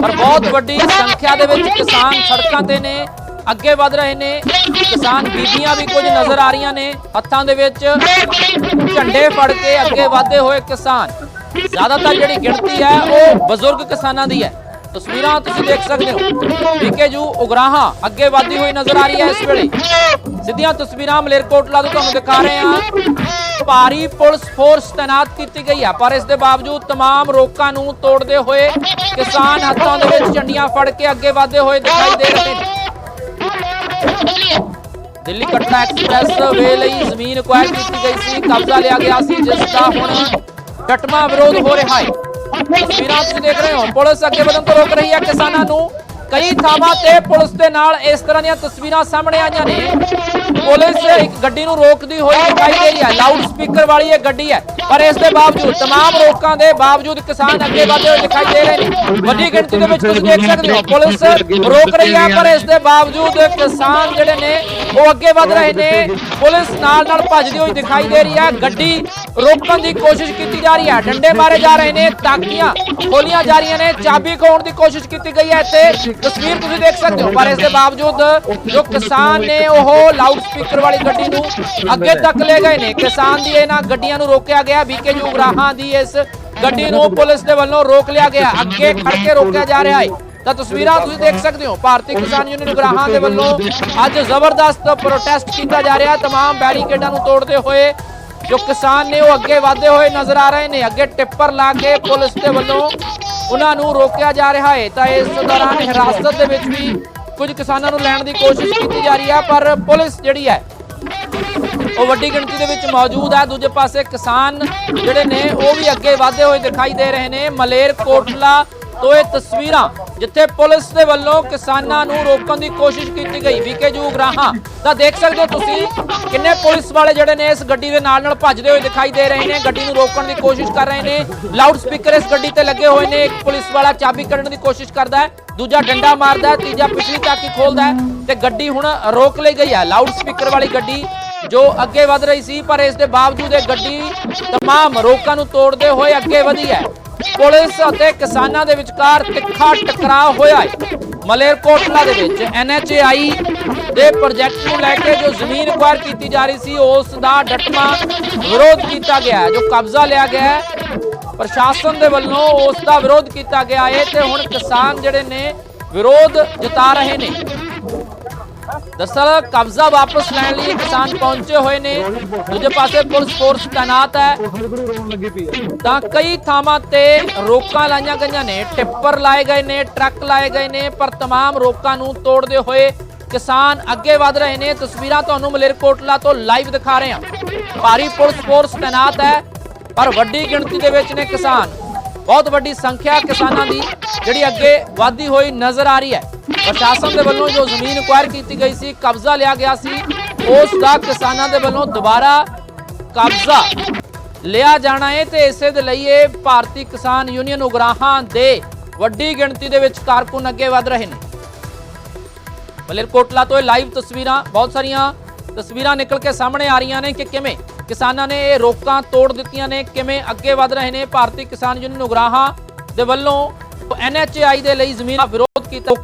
ਪਰ ਬਹੁਤ ਵੱਡੀ ਸੰਖਿਆ ਦੇ ਵਿੱਚ ਕਿਸਾਨ ਸੜਕਾਂ ਤੇ ਨੇ ਅੱਗੇ ਵਧ ਰਹੇ ਨੇ ਕਿਸਾਨ ਬੀਬੀਆਂ ਵੀ ਕੁਝ ਨਜ਼ਰ ਆ ਰਹੀਆਂ ਨੇ ਹੱਥਾਂ ਦੇ ਵਿੱਚ ਝੰਡੇ ਫੜ ਕੇ ਅੱਗੇ ਵਧਦੇ ਹੋਏ ਕਿਸਾਨ। ਜ਼ਿਆਦਾਤਰ ਜਿਹੜੀ ਗਿਣਤੀ ਹੈ ਉਹ ਬਜ਼ੁਰਗ ਕਿਸਾਨਾਂ ਦੀ ਹੈ। ਤਸਵੀਰਾਂ ਤੁਸੀਂ ਦੇਖ ਸਕਦੇ ਹੋ। ਵਿਕੇਜੂ ਉਗਰਾਹਾਂ ਅੱਗੇ ਵਧਦੀ ਹੋਈ ਨਜ਼ਰ ਆ ਰਹੀ ਹੈ ਇਸ ਵੇਲੇ। ਸਿੱਧੀਆਂ ਤਸਵੀਰਾਂ ਮਲੇਰਕੋਟਲਾ ਤੋਂ ਤੁਹਾਨੂੰ ਦਿਖਾ ਰਹੇ ਹਾਂ। ਭਾਰੀ ਪੁਲਿਸ ਫੋਰਸ ਤਾਇਨਾਤ ਕੀਤੀ ਗਈ ਹੈ ਪਰ ਇਸ ਦੇ ਬਾਵਜੂਦ तमाम ਰੋਕਾਂ ਨੂੰ ਤੋੜਦੇ ਹੋਏ ਕਿਸਾਨ ਹੱਥਾਂ ਦੇ ਵਿੱਚ ਝੰਡੀਆਂ ਫੜ ਕੇ ਅੱਗੇ ਵਧਦੇ ਹੋਏ ਦਿਖਾਈ ਦੇ ਰਹੇ ਨੇ ਦਿੱਲੀ ਕਟੜਾ ਐਕਸਪ੍ਰੈਸ ਵੇ ਲਈ ਜ਼ਮੀਨ ਅਕਵਾਇਰ ਕੀਤੀ ਗਈ ਸੀ ਕਬਜ਼ਾ ਲਿਆ ਗਿਆ ਸੀ ਜਿਸ ਦਾ ਹੁਣ ਡਟਮਾ ਵਿਰੋਧ ਹੋ ਰਿਹਾ ਹੈ ਤਸਵੀਰਾਂ ਤੁਸੀਂ ਦੇਖ ਰਹੇ ਹੋ ਪੁਲਿਸ ਅੱਗੇ ਵਧਣ ਤੋਂ ਰੋਕ ਰਹੀ ਹੈ ਕਿਸਾਨਾਂ ਨੂੰ ਕਈ ਥਾਵਾਂ ਤੇ ਪੁਲਿਸ ਦੇ ਨਾਲ ਇਸ ਤਰ੍ਹਾਂ ਦੀਆਂ ਤਸਵੀਰਾਂ ਸਾਹਮਣੇ ਆਈਆਂ ਨੇ ਪੁਲਿਸ ਇੱਕ ਗੱਡੀ ਨੂੰ ਰੋਕਦੀ ਹੋਈ ਦਿਖਾਈ ਦੇ ਰਹੀ ਹੈ ਲਾਊਡ ਸਪੀਕਰ ਵਾਲੀ ਇਹ ਗੱਡੀ ਹੈ ਪਰ ਇਸ ਦੇ ਬਾਵਜੂਦ तमाम ਰੋਕਾਂ ਦੇ ਬਾਵਜੂਦ ਕਿਸਾਨ ਅੱਗੇ ਵਧਦੇ ਹੋਏ ਦਿਖਾਈ ਦੇ ਰਹੇ ਨੇ ਵੱਡੀ ਗਿਣਤੀ ਦੇ ਵਿੱਚ ਤੁਸੀਂ ਦੇਖ ਸਕਦੇ ਹੋ ਪੁਲਿਸ ਰੋਕ ਰਹੀ ਹੈ ਪਰ ਇਸ ਦੇ ਬਾਵਜੂਦ ਕਿਸਾਨ ਜਿਹੜੇ ਨੇ ਉਹ ਅੱਗੇ ਵਧ ਰਹੇ ਨੇ ਪੁਲਿਸ ਨਾਲ ਨਾਲ ਭੱਜਦੀ ਹੋਈ ਦਿਖਾਈ ਦੇ ਰਹੀ ਹੈ ਗੱਡੀ ਰੋਕਣ ਦੀ ਕੋਸ਼ਿਸ਼ ਕੀਤੀ ਜਾ ਰਹੀ ਹੈ ਡੰਡੇ ਮਾਰੇ ਜਾ ਰਹੇ ਨੇ ਤਾਕੀਆਂ ਖੋਲੀਆਂ ਜਾ ਰਹੀਆਂ ਨੇ ਚਾਬੀ ਖੋਣ ਦੀ ਕੋਸ਼ਿਸ਼ ਕੀਤੀ ਗਈ ਹੈ ਇੱਥੇ ਤਸਵੀਰ ਤੁਸੀਂ ਦੇਖ ਸਕਦੇ ਹੋ ਪਰ ਇਸ ਦੇ ਬਾਵਜੂਦ ਜੋ ਕਿਸਾਨ ਨੇ ਉਹ ਲਾਊਡ ਸਪੀਕਰ ਵਾਲੀ ਗੱਡੀ ਨੂੰ ਅੱਗੇ ਤੱਕ ਲੈ ਗਏ ਨੇ ਕਿਸਾਨ ਦੀ ਇਹਨਾਂ ਗੱਡੀਆਂ ਨੂੰ ਰੋਕਿਆ ਗਿਆ ਬੀਕੇ ਜੂਗਰਾਹਾਂ ਦੀ ਇਸ ਗੱਡੀ ਨੂੰ ਪੁਲਿਸ ਦੇ ਵੱਲੋਂ ਰੋਕ ਲਿਆ ਗਿਆ ਅੱਗੇ ਖੜ ਕੇ ਰੋਕਿਆ ਜਾ ਰਿਹਾ ਹੈ ਤਾਂ ਤਸਵੀਰਾਂ ਤੁਸੀਂ ਦੇਖ ਸਕਦੇ ਹੋ ਭਾਰਤੀ ਕਿਸਾਨ ਯੂਨੀਅਨ ਗ੍ਰਾਹਾਂ ਦੇ ਵੱਲੋਂ ਅੱਜ ਜ਼ਬਰਦਸਤ ਪ੍ਰੋਟੈਸਟ ਕੀਤਾ ਜਾ ਰਿਹਾ तमाम ਬੈਰੀਕੇਡਾਂ ਨੂੰ ਤੋੜਦੇ ਹੋਏ ਜੋ ਕਿਸਾਨ ਨੇ ਉਹ ਅੱਗੇ ਵਧਦੇ ਹੋਏ ਨਜ਼ਰ ਆ ਰਹੇ ਨੇ, ਅੱਗੇ ਟਿੱਪਰ ਲਾ ਕੇ ਪੁਲਿਸ ਦੇ ਵੱਲੋਂ ਉਹਨਾਂ ਨੂੰ ਰੋਕਿਆ ਜਾ ਰਿਹਾ ਹੈ। ਤਾਂ ਇਸ ਦੌਰਾਨ ਹਿਰਾਸਤ ਦੇ ਵਿੱਚ ਵੀ ਕੁਝ ਕਿਸਾਨਾਂ ਨੂੰ ਲੈਣ ਦੀ ਕੋਸ਼ਿਸ਼ ਕੀਤੀ ਜਾ ਰਹੀ ਹੈ ਪਰ ਪੁਲਿਸ ਜਿਹੜੀ ਹੈ, ਉਹ ਵੱਡੀ ਗਿਣਤੀ ਦੇ ਵਿੱਚ ਮੌਜੂਦ ਹੈ ਦੂਜੇ ਪਾਸੇ ਕਿਸਾਨ ਜਿਹੜੇ ਨੇ, ਉਹ ਵੀ ਅੱਗੇ ਵਧਦੇ ਹੋਏ ਦਿਖਾਈ ਦੇ ਰਹੇ ਨੇ। ਮਲੇਰ ਕੋਟਲਾ ਤੋਂ ਇਹ ਤਸਵੀਰਾਂ ਜਿੱਥੇ ਪੁਲਿਸ ਦੇ ਵੱਲੋਂ ਕਿਸਾਨਾਂ ਨੂੰ ਰੋਕਣ ਦੀ ਕੋਸ਼ਿਸ਼ ਕੀਤੀ ਗਈ ਵਿਕੇ ਜੂਗਰਾਹਾਂ ਤਾਂ ਦੇਖ ਸਕਦੇ ਹੋ ਤੁਸੀਂ ਕਿੰਨੇ ਪੁਲਿਸ ਵਾਲੇ ਜਿਹੜੇ ਨੇ ਇਸ ਗੱਡੀ ਦੇ ਨਾਲ ਨਾਲ ਭੱਜਦੇ ਹੋਏ ਦਿਖਾਈ ਦੇ ਰਹੇ ਨੇ ਗੱਡੀ ਨੂੰ ਰੋਕਣ ਦੀ ਕੋਸ਼ਿਸ਼ ਕਰ ਰਹੇ ਨੇ ਲਾਊਡ ਸਪੀਕਰ ਇਸ ਗੱਡੀ ਤੇ ਲੱਗੇ ਹੋਏ ਨੇ ਇੱਕ ਪੁਲਿਸ ਵਾਲਾ ਚਾਬੀ ਕੱਢਣ ਦੀ ਕੋਸ਼ਿਸ਼ ਕਰਦਾ ਹੈ ਦੂਜਾ ਡੰਡਾ ਮਾਰਦਾ ਹੈ ਤੀਜਾ ਪਿਛਲੀ ਚਾਕੀ ਖੋਲਦਾ ਹੈ ਤੇ ਗੱਡੀ ਹੁਣ ਰੋਕ ਲਈ ਗਈ ਹੈ ਲਾਊਡ ਸਪੀਕਰ ਵਾਲੀ ਗੱਡੀ ਜੋ ਅੱਗੇ ਵਧ ਰਹੀ ਸੀ ਪਰ ਇਸ ਦੇ ਬਾਵਜੂਦ ਇਹ ਗੱਡੀ तमाम ਰੋਕਾਂ ਨੂੰ ਤੋੜਦੇ ਹੋਏ ਅੱਗੇ ਵਧੀ ਹੈ ਪੁਲਿਸ ਅਤੇ ਕਿਸਾਨਾਂ ਦੇ ਵਿਚਕਾਰ ਤਿੱਖਾ ਟਕਰਾਅ ਹੋਇਆ ਹੈ। ਮਲੇਰਕੋਟਲਾ ਦੇ ਵਿੱਚ ਐਨਐਚਏਆਈ ਦੇ ਪ੍ਰੋਜੈਕਟ ਨੂੰ ਲੈ ਕੇ ਜੋ ਜ਼ਮੀਨ ਅਕਵਾਇਰ ਕੀਤੀ ਜਾ ਰਹੀ ਸੀ, ਉਸ ਦਾ ਡਟਮਾ ਵਿਰੋਧ ਕੀਤਾ ਗਿਆ ਜੋ ਕਬਜ਼ਾ ਲਿਆ ਗਿਆ ਪ੍ਰਸ਼ਾਸਨ ਦੇ ਵੱਲੋਂ ਉਸ ਦਾ ਵਿਰੋਧ ਕੀਤਾ ਗਿਆ ਹੈ ਤੇ ਹੁਣ ਕਿਸਾਨ ਜਿਹੜੇ ਨੇ ਵਿਰੋਧ ਜਤਾ ਰਹੇ ਨੇ। ਦਰਅਸਲ ਕਬਜ਼ਾ ਵਾਪਸ ਲੈਣ ਲਈ ਇਹ ਕਿਸਾਨ ਪਹੁੰਚੇ ਹੋਏ ਨੇ ਦੂਜੇ ਪਾਸੇ ਪੁਲਿਸ ਫੋਰਸ ਤਾਇਨਾਤ ਹੈ ਤਾਂ ਕਈ ਥਾਵਾਂ ਤੇ ਰੋਕਾਂ ਲਾਈਆਂ ਗਈਆਂ ਨੇ ਟਿੱਪਰ ਲਾਏ ਗਏ ਨੇ ਟਰੱਕ ਲਾਏ ਗਏ ਨੇ ਪਰ तमाम ਰੋਕਾਂ ਨੂੰ ਤੋੜਦੇ ਹੋਏ ਕਿਸਾਨ ਅੱਗੇ ਵਧ ਰਹੇ ਨੇ ਤਸਵੀਰਾਂ ਤੁਹਾਨੂੰ ਮਲੇਰਕੋਟਲਾ ਤੋਂ ਲਾਈਵ ਦਿਖਾ ਰਹੇ ਹਾਂ ਭਾਰੀ ਪੁਲਿਸ ਫੋਰਸ ਤਾਇਨਾਤ ਹੈ ਪਰ ਵੱਡੀ ਗਿਣਤੀ ਦੇ ਵਿੱਚ ਨੇ ਕਿਸਾਨ ਬਹੁਤ ਵੱਡੀ ਸੰਖਿਆ ਕਿਸਾਨਾਂ ਦੀ ਜਿਹੜੀ ਅੱਗੇ ਵਾਧੀ ਹੋਈ ਨਜ਼ਰ ਆ ਰਹੀ ਹੈ। ਪ੍ਰਸ਼ਾਸਨ ਦੇ ਵੱਲੋਂ ਜੋ ਜ਼ਮੀਨ ਅਕਵਾਇਰ ਕੀਤੀ ਗਈ ਸੀ, ਕਬਜ਼ਾ ਲਿਆ ਗਿਆ ਸੀ, ਉਸ ਦਾ ਕਿਸਾਨਾਂ ਦੇ ਵੱਲੋਂ ਦੁਬਾਰਾ ਕਬਜ਼ਾ ਲਿਆ ਜਾਣਾ ਹੈ ਤੇ ਇਸੇ ਦੇ ਲਈ ਇਹ ਭਾਰਤੀ ਕਿਸਾਨ ਯੂਨੀਅਨ ਉਗਰਾਹਾਂ ਦੇ ਵੱਡੀ ਗਿਣਤੀ ਦੇ ਵਿੱਚ ਕਾਰਕੁਨ ਅੱਗੇ ਵਧ ਰਹੇ ਨੇ। ਮਲੇਰਕੋਟਲਾ ਤੋਂ ਇਹ ਲਾਈਵ ਤਸਵੀਰਾਂ, ਬਹੁਤ ਸਾਰੀਆਂ ਤਸਵੀਰਾਂ ਨਿਕਲ ਕੇ ਸਾਹਮਣੇ ਆ ਰਹੀਆਂ ਨੇ ਕਿ ਕਿਵੇਂ ਕਿਸਾਨਾਂ ਨੇ ਇਹ ਰੋਕਾਂ ਤੋੜ ਦਿੱਤੀਆਂ ਨੇ। ਕਿਵੇਂ ਅੱਗੇ ਵਧ ਰਹੇ ਨੇ? ਭਾਰਤੀ ਕਿਸਾਨ ਯੂਨੀਅਨ ਉਗਰਾਹਾਂ ਦੇ ਵੱਲੋਂ ਐਨਐਚਆਈ ਦੇ ਲਈ ਜ਼ਮੀਨ ਵਿਰੋਧ ਕੀਤਾ।